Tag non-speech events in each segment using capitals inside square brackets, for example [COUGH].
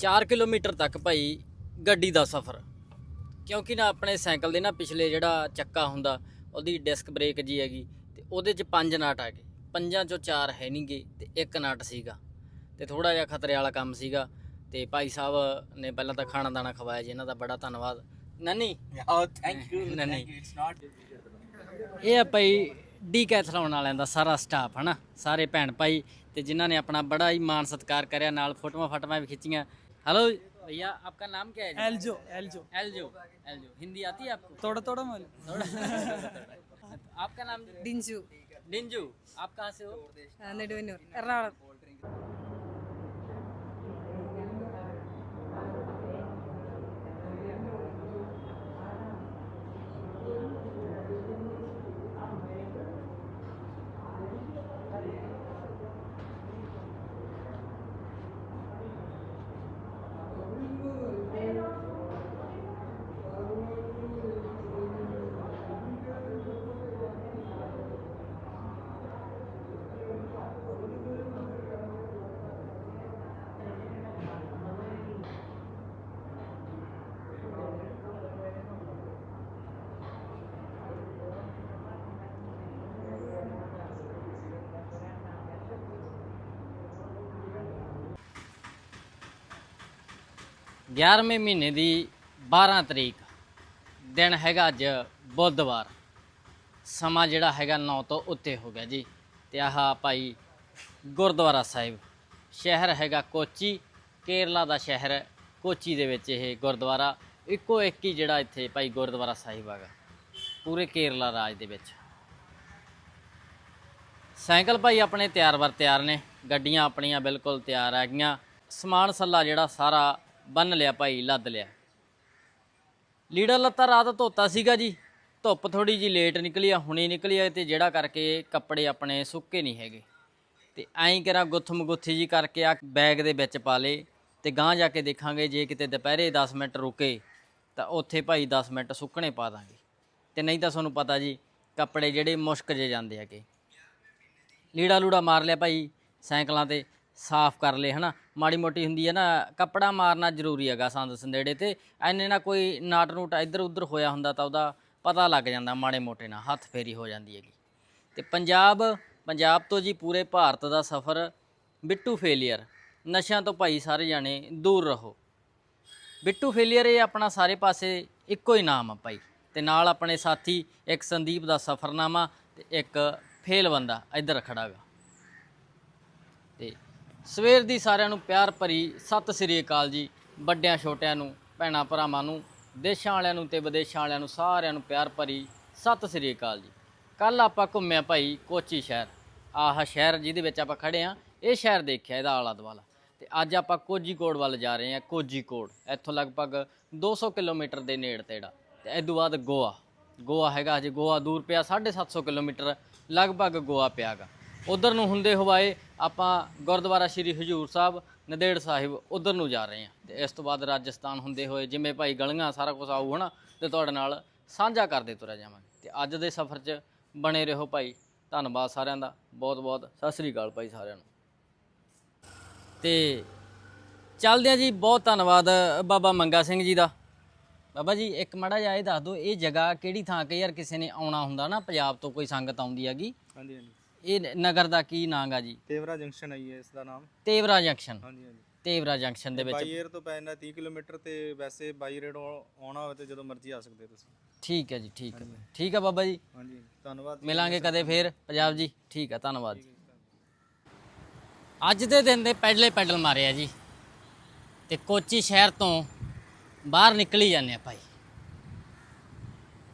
4 kilometre ਤੱਕ ਭਾਈ ਗੱਡੀ ਦਾ ਸਫ਼ਰ। ਕਿਉਂਕਿ ਨਾ ਆਪਣੇ ਸਾਈਕਲ ਦੇ ਨਾ ਪਿਛਲੇ ਜਿਹੜਾ ਚੱਕਾ ਹੁੰਦਾ ਉਹਦੀ ਡਿਸਕ ਬ੍ਰੇਕ ਜੀ ਹੈਗੀ ਤੇ ਉਹਦੇ 'ਚ ਪੰਜ ਨਾਟ ਆ ਗਏ। ਪੰਜਾਂ 'ਚੋਂ ਚਾਰ ਹੈ ਨਹੀਂਗੇ ਤੇ ਇੱਕ ਨਾਟ ਸੀਗਾ। ਤੇ ਥੋੜਾ ਜਿਹਾ ਖਤਰੇ ਵਾਲਾ ਕੰਮ ਸੀਗਾ ਤੇ ਭਾਈ ਸਾਹਿਬ ਨੇ ਪਹਿਲਾਂ ਤਾਂ ਖਾਣਾ ਦਾਣਾ ਖਵਾਇਆ ਜੀ ਇਹਨਾਂ ਦਾ ਬੜਾ ਧੰਨਵਾਦ। ਨਨੀ? You. It's not. ਇਹ ਆ ਭਾਈ ਡੀਕੈਥਲੌਨ ਵਾਲਿਆਂ ਦਾ ਸਾਰਾ ਸਟਾਫ ਹਨਾ? ਸਾਰੇ ਭੈਣ ਭਾਈ ਤੇ ਜਿਨ੍ਹਾਂ ਨੇ ਆਪਣਾ ਬੜਾ ਹੀ ਮਾਣ ਸਤਿਕਾਰ ਕਰਿਆ ਨਾਲ ਫੋਟੋਆਂ ਫਾਟੋਆਂ ਵੀ ਖਿੱਚੀਆਂ। ਹੈਲੋ भैया आपका नाम क्या है जी? एलजो एलजो एलजो एलजो हिंदी आती है आपको थोड़ा थोड़ा मालूम थोड़ा आपका नाम ഡിഞ്ചു डिंजू आप कहाँ से हो ആ, നെടുവന്നൂർ എറണാകുളം ਗਿਆਰ੍ਹਵੇਂ ਮਹੀਨੇ ਦੀ 12 ਤਰੀਕ ਦਿਨ ਹੈਗਾ ਅੱਜ ਬੁੱਧਵਾਰ। ਸਮਾਂ ਜਿਹੜਾ ਹੈਗਾ 9 ਤੋਂ ਉੱਤੇ ਹੋ ਗਿਆ ਜੀ। ਤੇ ਆਹ ਭਾਈ ਗੁਰਦੁਆਰਾ ਸਾਹਿਬ, ਸ਼ਹਿਰ ਹੈਗਾ ਕੋਚੀ, ਕੇਰਲਾ ਦਾ ਸ਼ਹਿਰ, ਕੋਚੀ ਦੇ ਵਿੱਚ ਇਹ ਗੁਰਦੁਆਰਾ। ਇੱਕੋ ਇੱਕ ਹੀ ਜਿਹੜਾ ਇੱਥੇ ਭਾਈ ਗੁਰਦੁਆਰਾ ਸਾਹਿਬ ਹੈਗਾ, ਪੂਰੇ ਕੇਰਲਾ ਰਾਜ ਦੇ ਵਿੱਚ। ਸਾਈਕਲ ਭਾਈ ਆਪਣੇ ਤਿਆਰ ਵਰ ਤਿਆਰ ਨੇ, ਗੱਡੀਆਂ ਆਪਣੀਆਂ ਬਿਲਕੁਲ ਤਿਆਰ ਹੈਗੀਆਂ। ਸਮਾਨ ਸੱਲਾ ਜਿਹੜਾ ਸਾਰਾ ਬੰਨ ਲਿਆ ਭਾਈ, ਲੱਦ ਲਿਆ। ਲੀੜਾ ਲੱਤਾ ਰਾਤ ਧੋਤਾ ਸੀਗਾ ਜੀ। ਧੁੱਪ ਥੋੜੀ ਜੀ ਲੇਟ ਨਿਕਲੀ ਆ, ਹੁਣੇ ਨਿਕਲੀ ਆ ਤੇ ਜਿਹੜਾ ਕਰਕੇ ਕੱਪੜੇ ਆਪਣੇ ਸੁੱਕੇ ਨਹੀਂ ਹੈਗੇ। ਤੇ ਐਂ ਕਰਾਂ ਗੁੱਥਮ ਗੁੱਥੀ ਜੀ ਕਰਕੇ ਆ ਬੈਗ ਦੇ ਵਿੱਚ ਪਾ ਲੇ ਤੇ ਗਾਂ ਜਾ ਕੇ ਦੇਖਾਂਗੇ, ਜੇ ਕਿਤੇ ਦੁਪਹਿਰੇ 10 ਮਿੰਟ ਰੁਕੇ ਤਾਂ ਉੱਥੇ ਭਾਈ 10 ਮਿੰਟ ਸੁੱਕਣੇ ਪਾ ਦਾਂਗੇ। ਤੇ ਨਹੀਂ ਤਾਂ ਤੁਹਾਨੂੰ ਪਤਾ ਜੀ, ਕੱਪੜੇ ਜਿਹੜੇ ਮੁਸ਼ਕ ਜੇ ਜਾਂਦੇ ਹੈਗੇ। ਲੀੜਾ ਲੂੜਾ ਮਾਰ ਲਿਆ ਭਾਈ, ਸਾਈਕਲਾਂ ਤੇ। ਸਾਫ਼ ਕਰ ਲਏ, ਹਨਾ? ਮਾੜੀ ਮੋਟੀ ਹੁੰਦੀ ਹੈ ਨਾ, ਕੱਪੜਾ ਮਾਰਨਾ ਜ਼ਰੂਰੀ ਹੈਗਾ ਸੰਦ ਸੰਦੇੜੇ ਤੇ। ਐਨੇ ਨਾ ਕੋਈ ਨਾਟ ਨੂਟ ਇੱਧਰ ਉੱਧਰ ਹੋਇਆ ਹੁੰਦਾ ਤਾਂ ਉਹਦਾ ਪਤਾ ਲੱਗ ਜਾਂਦਾ ਮਾੜੇ ਮੋਟੇ ਨਾਲ, ਹੱਥ ਫੇਰੀ ਹੋ ਜਾਂਦੀ ਹੈਗੀ। ਤੇ ਪੰਜਾਬ ਪੰਜਾਬ ਤੋਂ ਜੀ ਪੂਰੇ ਭਾਰਤ ਦਾ ਸਫ਼ਰ ਬਿੱਟੂ ਫੇਲੀਅਰ, ਨਸ਼ਿਆਂ ਤੋਂ ਭਾਈ ਸਾਰੇ ਜਾਣੇ ਦੂਰ ਰਹੋ। ਬਿੱਟੂ ਫੇਲੀਅਰ ਇਹ ਆਪਣਾ ਸਾਰੇ ਪਾਸੇ ਇੱਕੋ ਹੀ ਨਾਮ ਆ ਭਾਈ। ਤੇ ਨਾਲ ਆਪਣੇ ਸਾਥੀ ਇੱਕ ਸੰਦੀਪ ਦਾ ਸਫ਼ਰਨਾਮਾ ਤੇ ਇੱਕ ਫੇਲ ਬੰਦਾ ਇੱਧਰ ਖੜਾ ਗਾ। ਸਵੇਰ ਦੀ ਸਾਰਿਆਂ ਨੂੰ ਪਿਆਰ ਭਰੀ ਸਤਿ ਸ੍ਰੀ ਅਕਾਲ ਜੀ, ਵੱਡਿਆਂ, ਛੋਟਿਆਂ ਨੂੰ, ਭੈਣਾਂ, ਭਰਾਵਾਂ ਨੂੰ, ਦੇਸ਼ਾਂ ਵਾਲਿਆਂ ਨੂੰ ਤੇ ਵਿਦੇਸ਼ਾਂ ਵਾਲਿਆਂ ਨੂੰ ਸਾਰਿਆਂ ਨੂੰ ਪਿਆਰ ਭਰੀ ਸਤਿ ਸ੍ਰੀ ਅਕਾਲ ਜੀ। ਕੱਲ ਆਪਾਂ ਘੁੰਮਿਆ ਭਾਈ ਕੋਚੀ ਸ਼ਹਿਰ। ਆਹ ਸ਼ਹਿਰ ਜਿਹਦੇ ਵਿੱਚ ਆਪਾਂ ਖੜੇ ਆ ਇਹ ਸ਼ਹਿਰ ਦੇਖਿਆ, ਇਹਦਾ ਆਲਾ ਦੁਆਲਾ ਤੇ ਅੱਜ ਆਪਾਂ ਕੋਝੀਕੋਡ ਵੱਲ ਜਾ ਰਹੇ ਹਾਂ, ਕੋਝੀਕੋਡ। ਇੱਥੋਂ ਲਗਭਗ 200 ਕਿਲੋਮੀਟਰ ਦੇ ਨੇੜ ਤੇੜਾ। ਤੇ ਇਸ ਤੋਂ ਬਾਅਦ ਗੋਆ। ਗੋਆ ਹੈਗਾ ਅਜੇ ਗੋਆ ਦੂਰ ਪਿਆ 750 ਕਿਲੋਮੀਟਰ ਲਗਭਗ ਗੋਆ ਪਿਆਗਾ। ਉਧਰ ਨੂੰ ਹੁੰਦੇ ਹੋਏ ਆਪਾਂ ਗੁਰਦੁਆਰਾ ਸ਼੍ਰੀ ਹਜੂਰ ਸਾਹਿਬ, ਨੰਦੇੜ ਸਾਹਿਬ ਉਧਰ ਨੂੰ ਜਾ ਰਹੇ ਹਾਂ। ਤੇ ਇਸ ਤੋਂ ਬਾਅਦ ਰਾਜਸਥਾਨ ਹੁੰਦੇ ਹੋਏ ਜਿਵੇਂ ਭਾਈ ਗਲੀਆਂ ਸਾਰਾ ਕੁਝ ਆਊ ਹਨਾ, ਤੇ ਤੁਹਾਡੇ ਨਾਲ ਸਾਂਝਾ ਕਰਦੇ ਤੁਰਿਆ ਜਾਵਾਂਗੇ। ਤੇ ਅੱਜ ਦੇ ਸਫ਼ਰ 'ਚ ਬਣੇ ਰਹੋ ਭਾਈ। ਧੰਨਵਾਦ ਸਾਰਿਆਂ ਦਾ। ਬਹੁਤ ਬਹੁਤ ਸਤਿ ਸ੍ਰੀ ਅਕਾਲ ਭਾਈ ਸਾਰਿਆਂ ਨੂੰ। ਤੇ ਚੱਲਦੇ ਆ ਜੀ, ਬਹੁਤ ਧੰਨਵਾਦ ਬਾਬਾ ਮੰਗਾ ਸਿੰਘ ਜੀ ਦਾ। ਬਾਬਾ ਜੀ, ਇੱਕ ਮੜਾ ਜਿਹਾ ਇਹ ਦੱਸ ਦਿਓ, ਇਹ ਜਗ੍ਹਾ ਕਿਹੜੀ ਥਾਂ ਕਿ ਯਾਰ ਕਿਸੇ ਨੇ ਆਉਣਾ ਹੁੰਦਾ ਨਾ, ਪੰਜਾਬ ਤੋਂ ਕੋਈ ਸੰਗਤ ਆਉਂਦੀ ਹੈਗੀ? ਹਾਂਜੀ ਹਾਂਜੀ। ਇਹ ਨਗਰ ਦਾ ਕੀ ਨਾਂ ਗਾ ਜੀ? ਤੇਵਰਾ ਜੰਕਸ਼ਨ ਹੈ ਇਸ ਦਾ ਨਾਮ। ਤੇਵਰਾ ਜੰਕਸ਼ਨ। ਹਾਂਜੀ ਹਾਂਜੀ। ਤੇਵਰਾ ਜੰਕਸ਼ਨ ਦੇ ਵਿੱਚ। ਬਾਈ 에ਅਰ ਤੋਂ ਪੈ ਜਾਂਦਾ 30 ਕਿਲੋਮੀਟਰ ਤੇ ਵੈਸੇ ਬਾਈ ਰੇਡ ਆਉਣਾ ਹੋਵੇ ਤੇ ਜਦੋਂ ਮਰਜ਼ੀ ਆ ਸਕਦੇ ਤੁਸੀਂ। ਠੀਕ ਹੈ ਜੀ ਠੀਕ ਹੈ। ਠੀਕ ਹੈ ਬਾਬਾ ਜੀ। ਹਾਂਜੀ ਧੰਨਵਾਦ ਜੀ। ਮਿਲਾਂਗੇ ਕਦੇ ਫੇਰ। ਪੰਜਾਬ ਜੀ ਠੀਕ ਹੈ ਧੰਨਵਾਦ ਜੀ। ਅੱਜ ਦੇ ਦਿਨ ਦੇ ਪੈਡਲ ਮਾਰੇ ਆ ਜੀ। ਤੇ ਕੋਚੀ ਸ਼ਹਿਰ ਤੋਂ ਬਾਹਰ ਨਿਕਲੀ ਜਾਂਦੇ ਆ ਭਾਈ।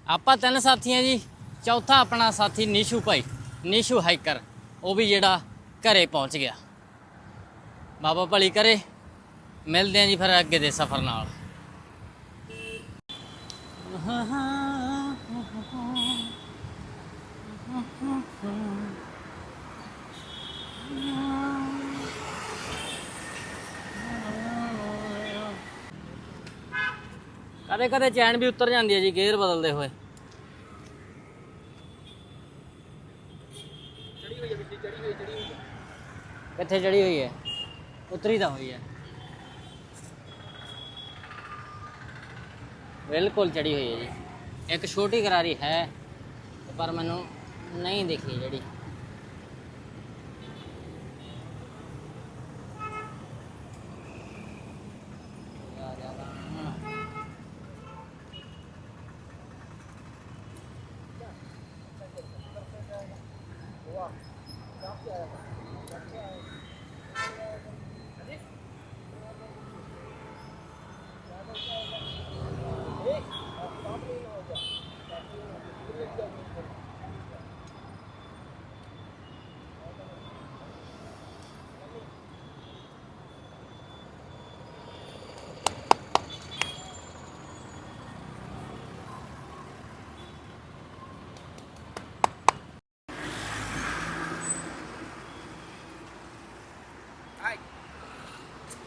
ਆਪਾਂ ਤਿੰਨ ਸਾਥੀ ਆ ਜੀ ਚੌਥਾ ਆਪਣਾ ਸਾਥੀ ਨੀਸ਼ੂ ਭਾਈ। ਨਿਸ਼ੂ ਹਾਈਕਰ, ਉਹ ਵੀ ਜਿਹੜਾ ਘਰੇ ਪਹੁੰਚ ਗਿਆ। ਬਾਬਾ ਭਲੀ ਕਰੇ, ਮਿਲਦੇ ਆ ਜੀ ਫਿਰ ਅੱਗੇ ਦੇ ਸਫ਼ਰ ਨਾਲ। ਕਦੇ ਕਦੇ ਚੈਨ ਵੀ ਉਤਰ ਜਾਂਦੀ ਹੈ ਜੀ, ਗੇਅਰ ਬਦਲਦੇ ਹੋਏ। ਕਿੱਥੇ ਚੜੀ ਹੋਈ ਹੈ। ਉਤਰੀ ਤਾਂ ਹੋਈ ਹੈ। ਬਿਲਕੁਲ ਚੜੀ ਹੋਈ ਹੈ ਜੀ। ਇੱਕ ਛੋਟੀ ਗਰਾਰੀ ਹੈ, ਪਰ ਮੈਨੂੰ ਨਹੀਂ ਦੇਖੀ ਜਿਹੜੀ।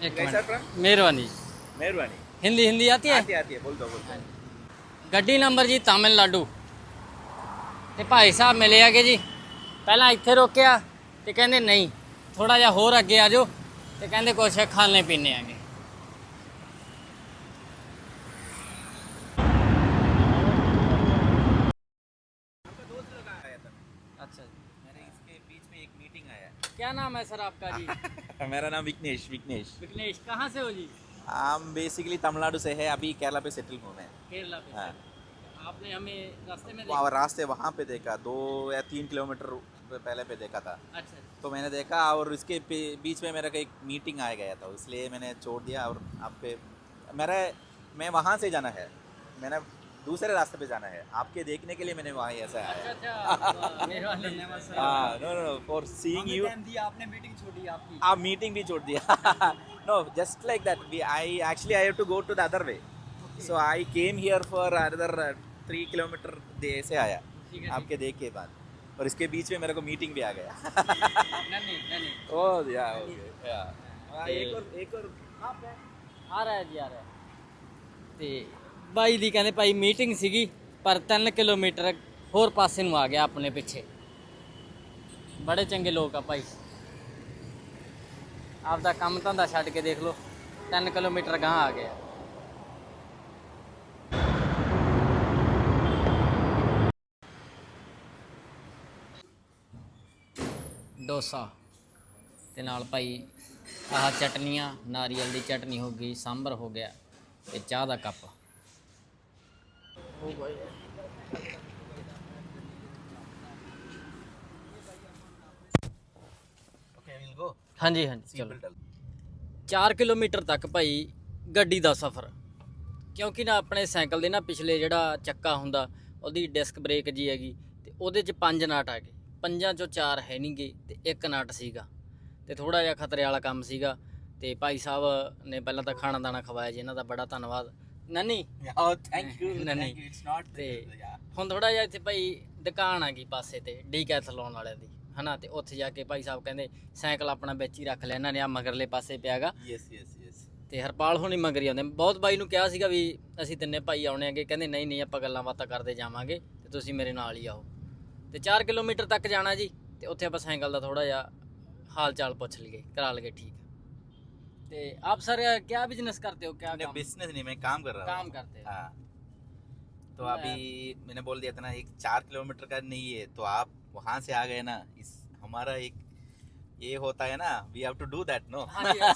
एक कैसा मिनट मेहरबानी मेहरबानी हिंदी हिंदी आती है आती आती है बोल दो बोल दो ਗੱਡੀ ਨੰਬਰ ਜੀ ਤਾਮਿਲਨਾਡੂ ਤੇ ਭਾਈ ਸਾਹਿਬ ਮਿਲੇ ਆਗੇ ਜੀ ਪਹਿਲਾਂ ਇੱਥੇ ਰੋਕਿਆ ਤੇ ਕਹਿੰਦੇ ਨਹੀਂ ਥੋੜਾ ਜਿਹਾ ਹੋਰ ਅੱਗੇ ਆ ਜਾਓ ਤੇ ਕਹਿੰਦੇ ਕੁਛ ਖਾਣੇ ਪੀਣੇ ਆਗੇ अच्छा मेरे इसके बीच में एक मीटिंग आया क्या नाम है सर आपका जी मेरा नाम विघ्नेश विघ्नेश। विघ्नेश कहाँ से हो जी? हम बेसिकली तमिलनाडु से है अभी केरला पे सेटल हूँ। मैं केरला पे। हाँ। आपने हमें रास्ते में वहाँ रास्ते वहाँ पे देखा दो या तीन किलोमीटर पहले पे देखा था। अच्छा तो मैंने देखा और इसके बीच में मेरा एक मीटिंग आ गया था इसलिए मैंने छोड़ दिया और आप पे मेरा मैं वहाँ से जाना है। मैंने दूसरे रास्ते पे जाना है। आपके देखने के लिए मैंने वहाँ ऐसा आया। फॉर सीइंग यू आपने मीटिंग छोड़ी आपकी। आप मीटिंग भी छोड़ दिया। No just like that we I actually I have to go to the other way so I came here for other three kilometre they say आया। आपके देख के बाद। और इसके बीच में मेरे को मीटिंग भी आ गया। ओ या ओके या एक तो और एक और। आ रहा है जी आ रहा है। ਬਾਈ ਦੀ ਕਹਿੰਦੇ ਭਾਈ ਮੀਟਿੰਗ ਸੀਗੀ, ਪਰ 3 ਕਿਲੋਮੀਟਰ ਹੋਰ ਪਾਸੇ ਨੂੰ ਆ ਗਿਆ ਆਪਣੇ ਪਿੱਛੇ। ਬੜੇ ਚੰਗੇ ਲੋਕ ਆ ਭਾਈ। ਆਪ ਦਾ ਕੰਮ ਧੰਦਾ ਛੱਡ ਕੇ ਦੇਖ ਲਓ 3 ਕਿਲੋਮੀਟਰ ਗਾਂ ਆ ਗਿਆ। ਡੋਸਾ ਤੇ ਨਾਲ ਭਾਈ ਆਹ ਚਟਨੀਆਂ, ਨਾਰੀਅਲ ਦੀ ਚਟਨੀ ਹੋ ਗਈ, ਸਾਂਬਰ ਹੋ ਗਿਆ ਤੇ ਚਾਹ ਦਾ ਕੱਪ। ਹਾਂਜੀ ਹਾਂਜੀ ਚਲੋ। 4 ਕਿਲੋਮੀਟਰ ਤੱਕ ਭਾਈ ਗੱਡੀ ਦਾ ਸਫ਼ਰ। ਕਿਉਂਕਿ ਨਾ ਆਪਣੇ ਸਾਈਕਲ ਦੇ ਨਾ ਪਿਛਲੇ ਜਿਹੜਾ ਚੱਕਾ ਹੁੰਦਾ ਉਹਦੀ ਡਿਸਕ ਬ੍ਰੇਕ ਜੀ ਹੈਗੀ ਤੇ ਉਹਦੇ 'ਚ ਪੰਜ ਨਾਟ ਆ ਗਏ। ਪੰਜਾਂ 'ਚੋਂ ਚਾਰ ਹੈ ਨਹੀਂ ਗਏ ਤੇ ਇੱਕ ਨਾਟ ਸੀਗਾ। ਤੇ ਥੋੜਾ ਜਿਹਾ ਖਤਰੇ ਵਾਲਾ ਕੰਮ ਸੀਗਾ ਤੇ ਭਾਈ ਸਾਹਿਬ ਨੇ ਪਹਿਲਾਂ ਤਾਂ ਖਾਣਾ ਦਾਣਾ ਖਵਾਇਆ ਜੀ ਇਹਨਾਂ ਦਾ ਬੜਾ ਧੰਨਵਾਦ। ਨਨੀ. No, [LAUGHS] no. Thank you. It's not ਤੇ. ਹੁਣ ਥੋੜਾ ਜਿਹਾ ਇੱਥੇ ਭਾਈ ਦੁਕਾਨ ਆ ਗਈ ਪਾਸੇ ਤੇ ਡੀਕੈਥਲੋਨ ਵਾਲਿਆਂ ਦੀ ਹਨਾ ਤੇ ਉੱਥੇ ਜਾ ਕੇ ਭਾਈ ਸਾਹਿਬ ਕਹਿੰਦੇ ਸਾਈਕਲ ਆਪਣਾ ਵਿੱਚ ਹੀ ਰੱਖ ਲਿਆ ਇਹਨਾਂ ਨੇ ਆ ਮਗਰਲੇ ਪਾਸੇ ਪਿਆਗਾ Yes, yes, yes. ਤੇ ਹਰਪਾਲ ਹੋਣੀ ਮਗਰ ਆਉਂਦੇ ਬਹੁਤ ਬਾਈ ਨੂੰ ਕਿਹਾ ਸੀਗਾ ਵੀ ਅਸੀਂ ਤਿੰਨੇ ਭਾਈ ਆਉਣੇ ਆਗੇ ਕਹਿੰਦੇ ਨਹੀਂ ਨਹੀਂ ਆਪਾਂ ਗੱਲਾਂ ਬਾਤਾਂ ਕਰਦੇ ਜਾਵਾਂਗੇ ਤੇ ਤੁਸੀਂ ਮੇਰੇ ਨਾਲ ਹੀ ਆਓ ਤੇ 4 ਕਿਲੋਮੀਟਰ ਤੱਕ ਜਾਣਾ ਜੀ ਤੇ ਉੱਥੇ ਆਪਾਂ ਸਾਈਕਲ ਦਾ ਥੋੜਾ ਜਿਹਾ ਹਾਲ ਚਾਲ ਪੁੱਛ ਲਈਏ ਕਰਾ ਲਈਏ ਠੀਕ ते आप सर क्या बिज़नेस करते हो क्या नहीं, काम? बिज़नेस नहीं मैं काम कर रहा हूँ। काम करते हो। हाँ। तो अभी मैंने बोल दिया था ना एक चार किलोमीटर का नहीं है तो आप वहाँ से आ गए ना इस हमारा एक ये होता है ना we have to do that no समझ गए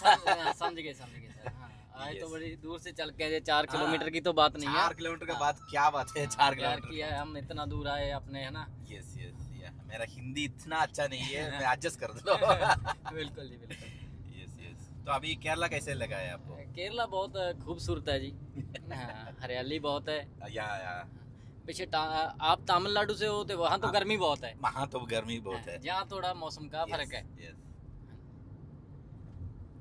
समझ गए सर हाँ। तो बड़ी दूर से चल के आए, चार हाँ। किलोमीटर की तो बात नहीं है। चार किलोमीटर का हाँ। बात क्या बात है चार किलोमीटर की? है हम इतना दूर आए अपने है ना? यस यस मेरा हिंदी इतना अच्छा नहीं है [LAUGHS] मैं एडजस्ट कर दो। [LAUGHS] बिल्कुल जी बिल्कुल। तो अभी केरला कैसे लगा है आपको? केरला बहुत खूबसूरत है जी। [LAUGHS] हाँ, हरियाली बहुत है। यहाँ यहाँ पीछे टा- आप तमिलनाडु से हो तो वहाँ तो गर्मी बहुत है। वहाँ तो गर्मी बहुत है यहाँ थोड़ा मौसम का फ़र्क है। Yes.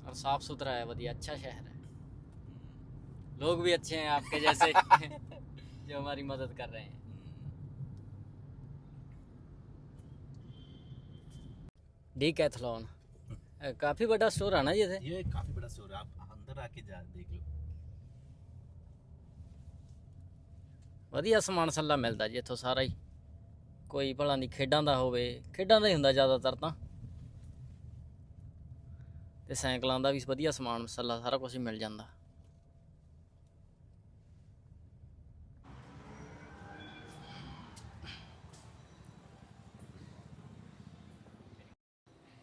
और साफ़ सुथरा है बढ़िया अच्छा शहर है। लोग भी अच्छे हैं आपके जैसे [LAUGHS] जो हमारी मदद कर रहे हैं। डी कैथलॉन काफी बड़ा स्टोर है ना ये थे ये काफी बड़ा स्टोर है आप अंदर आके जा देख लो ਵਧੀਆ ਸਮਾਨ ਸੱਲਾ ਮਿਲਦਾ ਜੀ ਇੱਥੋਂ ਸਾਰਾ ਹੀ ਕੋਈ ਭਲਾ ਨਹੀਂ ਖੇਡਾਂ ਦਾ ਹੋਵੇ ਖੇਡਾਂ ਦਾ ਹੀ ਹੁੰਦਾ ਜ਼ਿਆਦਾਤਰ ਤਾਂ ਤੇ ਸਾਈਕਲਾਂ ਦਾ ਵੀ ਵਧੀਆ ਸਮਾਨ ਮਸਲਾ ਸਾਰਾ ਕੁਝ ਹੀ ਮਿਲ ਜਾਂਦਾ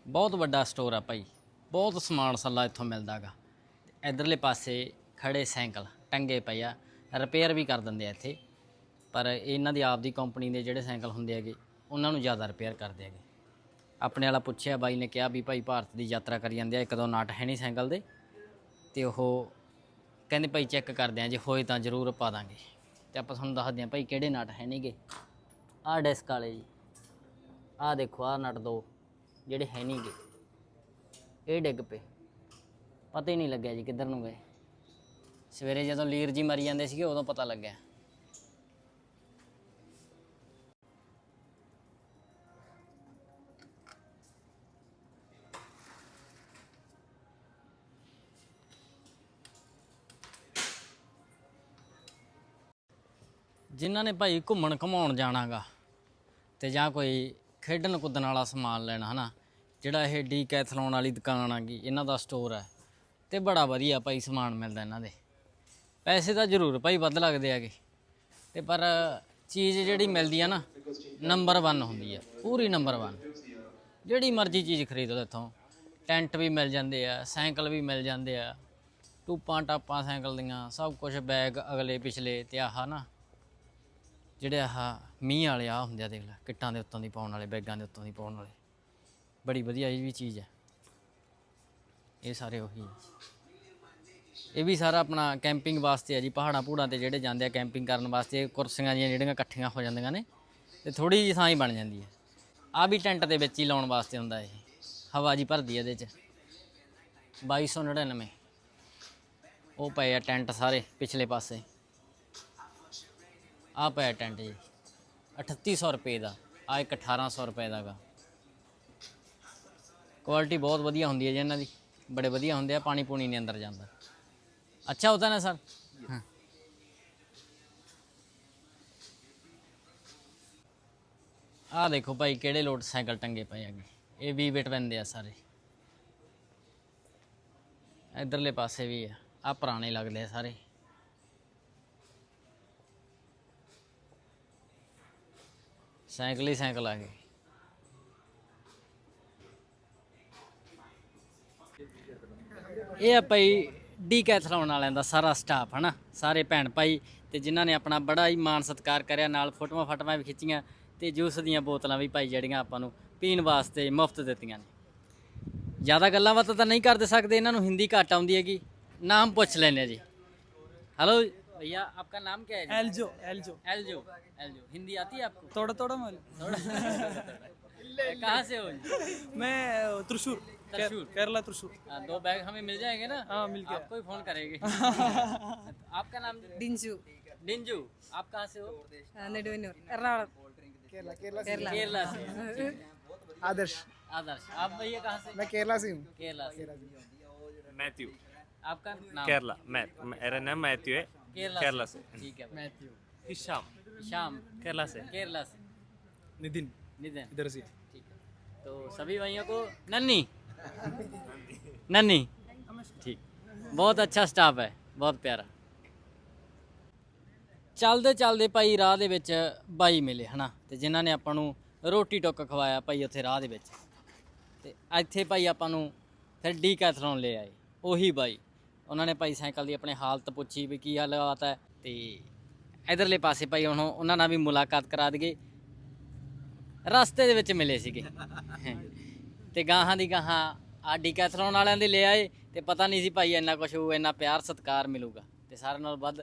ਬਹੁਤ ਵੱਡਾ ਸਟੋਰ ਆ ਭਾਈ। ਬਹੁਤ ਸਮਾਨ ਸੱਲਾ ਇੱਥੋਂ ਮਿਲਦਾਗਾ। ਇਧਰਲੇ ਪਾਸੇ ਖੜੇ ਸਾਈਕਲ ਟੰਗੇ ਪਏ ਆ। ਰਿਪੇਅਰ ਵੀ ਕਰ ਦਿੰਦੇ ਆ ਇੱਥੇ। ਪਰ ਇਹਨਾਂ ਦੀ ਆਪਦੀ ਕੰਪਨੀ ਦੇ ਜਿਹੜੇ ਸਾਈਕਲ ਹੁੰਦੇ ਹੈਗੇ, ਉਹਨਾਂ ਨੂੰ ਜ਼ਿਆਦਾ ਰਿਪੇਅਰ ਕਰਦੇ ਹੈਗੇ। ਆਪਣੇ ਵਾਲਾ ਪੁੱਛਿਆ ਬਾਈ ਨੇ ਕਿਹਾ ਵੀ ਭਾਈ ਭਾਰਤ ਦੀ ਯਾਤਰਾ ਕਰੀ ਜਾਂਦੇ ਆ, ਇੱਕ ਦੋ ਨਾਟ ਹੈ ਨਹੀਂ ਸਾਈਕਲ ਦੇ। ਤੇ ਉਹ ਕਹਿੰਦੇ ਭਾਈ ਚੈੱਕ ਕਰਦੇ ਆ, ਜੇ ਹੋਏ ਤਾਂ ਜ਼ਰੂਰ ਪਾ ਦਾਂਗੇ। ਤੇ ਆਪਾਂ ਤੁਹਾਨੂੰ ਦੱਸਦੇ ਆ ਭਾਈ ਕਿਹੜੇ ਨਟ ਹੈ ਨਹੀਂਗੇ। ਆਹ ਡਿਸਕ ਵਾਲੇ ਜੀ। ਆਹ ਦੇਖੋ, ਆਹ ਨਟ ਦੋ। ਜਿਹੜੇ ਹੈ ਨਹੀਂਗੇ ਇਹ ਡਿੱਗ ਪਏ। ਪਤਾ ਹੀ ਨਹੀਂ ਲੱਗਿਆ ਜੀ ਕਿੱਧਰ ਨੂੰ ਗਏ। ਸਵੇਰੇ ਜਦੋਂ ਲੀਰ ਜੀ ਮਰੀ ਜਾਂਦੇ ਸੀਗੇ, ਉਦੋਂ ਪਤਾ ਲੱਗਿਆ। ਜਿਨ੍ਹਾਂ ਨੇ ਭਾਈ ਘੁੰਮਣ ਘਮਾਉਣ ਜਾਣਾਗਾ ਤੇ ਜਾਂ ਕੋਈ ਖੇਡਣ ਕੁੱਦਣ ਵਾਲਾ ਸਮਾਨ ਲੈਣਾ, ਹਨਾ? ਜਿਹੜਾ ਇਹ ਡੀ ਕੈਥਲੋਨ ਵਾਲੀ ਦੁਕਾਨ ਆਗੀ ਇਹਨਾਂ ਦਾ ਸਟੋਰ ਹੈ ਤੇ ਬੜਾ ਵਧੀਆ ਭਾਈ ਸਮਾਨ ਮਿਲਦਾ ਇਹਨਾਂ ਦੇ। ਪੈਸੇ ਤਾਂ ਜ਼ਰੂਰ ਭਾਈ ਵੱਧ ਲੱਗਦੇ ਆਗੇ ਤੇ ਪਰ ਚੀਜ਼ ਜਿਹੜੀ ਮਿਲਦੀ ਆ ਨਾ ਨੰਬਰ 1 ਹੁੰਦੀ ਆ, ਪੂਰੀ ਨੰਬਰ 1 ਜਿਹੜੀ ਮਰਜ਼ੀ ਚੀਜ਼ ਖਰੀਦੋ ਇੱਥੋਂ। ਟੈਂਟ ਵੀ ਮਿਲ ਜਾਂਦੇ ਆ, ਸਾਈਕਲ ਵੀ ਮਿਲ ਜਾਂਦੇ ਆ। ਟੂਪਾਂ ਟਾਪਾਂ ਸਾਈਕਲ ਦੀਆਂ, ਸਭ ਕੁਝ ਬੈਗ ਅਗਲੇ ਪਿਛਲੇ ਤੇ ਆਹ ਨਾ। ਜਿਹੜੇ ਆਹ ਮੀਂਹ ਵਾਲੇ ਆ ਹੁੰਦੇ ਆ ਦੇਖ ਲੈ, ਕਿੱਟਾਂ ਦੇ ਉੱਤੋਂ ਦੀ ਪਾਉਣ ਵਾਲੇ, ਬੈਗਾਂ ਦੇ ਉੱਤੋਂ ਦੀ ਪਾਉਣ ਵਾਲੇ। ਬੜੀ ਵਧੀਆ ਇਹ ਵੀ ਚੀਜ਼ ਹੈ। ਇਹ ਸਾਰੇ ਉਹੀ ਹੈ। ਇਹ ਵੀ ਸਾਰਾ ਆਪਣਾ ਕੈਂਪਿੰਗ ਵਾਸਤੇ ਹੈ ਜੀ, ਪਹਾੜਾਂ ਪੂੜਾਂ ਤੇ ਜਿਹੜੇ ਜਾਂਦੇ ਆ ਕੈਂਪਿੰਗ ਕਰਨ ਵਾਸਤੇ, ਕੁਰਸੀਆਂ ਜੀਆਂ ਜਿਹੜੀਆਂ ਇਕੱਠੀਆਂ ਹੋ ਜਾਂਦੀਆਂ ਨੇ, ਤੇ ਥੋੜੀ ਜਿਹੀ ਥਾਂ ਹੀ ਬਣ ਜਾਂਦੀ ਹੈ। ਆ ਵੀ ਟੈਂਟ ਦੇ ਵਿੱਚ ਹੀ ਲਾਉਣ ਵਾਸਤੇ ਹੁੰਦਾ ਇਹ। ਹਵਾ ਜੀ ਭਰਦੀ ਇਹਦੇ ਚ। 2299 ਉਹ ਪਏ ਆ ਟੈਂਟ ਸਾਰੇ ਪਿਛਲੇ ਪਾਸੇ। ਆ ਪਿਆ ਟੈਂਟ ਜੀ 3800 ਰੁਪਏ ਦਾ। ਆ ਇੱਕ 1800 ਰੁਪਏ ਦਾ ਗਾ। ਕੁਆਲਿਟੀ ਬਹੁਤ ਵਧੀਆ ਹੁੰਦੀ ਹੈ ਜੀ ਇਹਨਾਂ ਦੀ। ਬੜੇ ਵਧੀਆ ਹੁੰਦੇ ਆ ਪਾਣੀ ਪੂਣੀ ਨਹੀਂ ਅੰਦਰ ਜਾਂਦਾ। ਅੱਛਾ ਹੋਤਾ ਨਾ ਸਰ? ਹਾਂ। ਆ ਦੇਖੋ ਭਾਈ ਕਿਹੜੇ ਲੋਟ ਸਾਈਕਲ ਟੰਗੇ ਪਏ ਹੈਗੇ। ਇਹ ਵੀ ਬਿਟ ਪੈਂਦੇ ਆ ਸਾਰੇ। ਇਧਰਲੇ ਪਾਸੇ ਵੀ ਆ। ਆ ਪੁਰਾਣੇ ਲੱਗਦੇ ਆ ਸਾਰੇ। ਸਾਈਕਲ ਹੀ ਸਾਈਕਲ ਆ ਗਏ ਇਹ ਆ ਭਾਈ ਡੀਕੈਥਲੋਨ ਵਾਲਿਆਂ ਦਾ ਸਾਰਾ ਸਟਾਫ ਹਨਾ? ਸਾਰੇ ਭੈਣ ਭਾਈ ਤੇ ਜਿਨ੍ਹਾਂ ਨੇ ਆਪਣਾ ਬੜਾ ਹੀ ਮਾਣ ਸਤਿਕਾਰ ਕਰਿਆ, ਨਾਲ ਫੋਟੋਆਂ ਫਾਟੋਆਂ ਵੀ ਖਿੱਚੀਆਂ ਤੇ ਜੂਸ ਦੀਆਂ ਬੋਤਲਾਂ ਵੀ ਭਾਈ ਜਿਹੜੀਆਂ ਆਪਾਂ ਨੂੰ ਪੀਣ ਵਾਸਤੇ ਮੁਫਤ ਦਿੱਤੀਆਂ ਨੇ। ਜ਼ਿਆਦਾ ਗੱਲਾਂ ਬਾਤਾਂ ਤਾਂ ਨਹੀਂ ਕਰਦੇ ਸਕਦੇ, ਇਹਨਾਂ ਨੂੰ ਹਿੰਦੀ ਘੱਟ ਆਉਂਦੀ ਹੈਗੀ। ਨਾਮ ਪੁੱਛ ਲੈਂਦੇ ਆ ਜੀ। हेलो भैया आपका नाम क्या है एलजो एलजो। एलजो एलजो। हिंदी आती है आपको? थोड़ा थोड़ा मालूम। [LAUGHS] कहाँ से हो मैं त्रिशूर त्रिशूर? केरला त्रिशूर। हाँ, दो बैग हमें मिल जाएँगे ना? हाँ मिल गया। आपको ही फ़ोन करेंगे। [LAUGHS] तो आपका नाम डिंजू। डिंजू आप कहाँ से हो? हाँ, एर्नाकुलम। केरला केरला केरला। से। आदर्श। आदर्श। आप भैया कहाँ से? मैं केरला से हूँ। केरला से। मैथ्यू। आपका नाम? केरला मैथ मेरा नाम मैथ्यू है। केरला केरला से से ठीक है मैथ्यू हिशाम शाम केरला से केरला से नितिन नितिन इधर से ठीक है तो सभी भाइयों को नन्नी नन्नी ठीक बहुत अच्छा स्टाफ है बहुत प्यारा ਚੱਲਦੇ ਚੱਲਦੇ ਭਾਈ ਰਾਹ ਦੇ ਵਿੱਚ ਬਾਈ ਮਿਲੇ ਹਨਾ ਤੇ ਜਿਨ੍ਹਾਂ ਨੇ ਆਪਾਂ ਨੂੰ ਰੋਟੀ ਟੁੱਕ ਖਵਾਇਆ ਭਾਈ ਉੱਥੇ ਰਾਹ ਦੇ ਵਿੱਚ ਤੇ ਇੱਥੇ ਭਾਈ ਆਪਾਂ ਨੂੰ ਫਿਰ ਡੀਕੈਥਲੋਨ ਲੈ ਆਏ ਉਹੀ ਬਾਈ ਉਹਨਾਂ ਨੇ ਭਾਈ ਸਾਈਕਲ ਦੀ ਆਪਣੇ ਹਾਲਤ ਪੁੱਛੀ ਵੀ ਕੀ ਹਾਲਾਤ ਹੈ ਤੇ ਇਧਰਲੇ ਪਾਸੇ ਭਾਈ ਹੁਣ ਉਹਨਾਂ ਨਾਲ ਵੀ ਮੁਲਾਕਾਤ ਕਰਾ ਦਈਏ। ਰਸਤੇ ਦੇ ਵਿੱਚ ਮਿਲੇ ਸੀਗੇ। ਤੇ ਗਾਹਾਂ ਦੀ ਗਾਹਾਂ ਆਡੀ ਕੈਥਰੋਨ ਵਾਲਿਆਂ ਦੇ ਲੈ ਆਏ ਤੇ ਪਤਾ ਨਹੀਂ ਸੀ ਭਾਈ ਇੰਨਾ ਕੁਝ ਹੋਊ ਇੰਨਾ ਪਿਆਰ ਸਤਿਕਾਰ ਮਿਲੂਗਾ। ਤੇ ਸਾਰਿਆਂ ਨਾਲ ਵੱਧ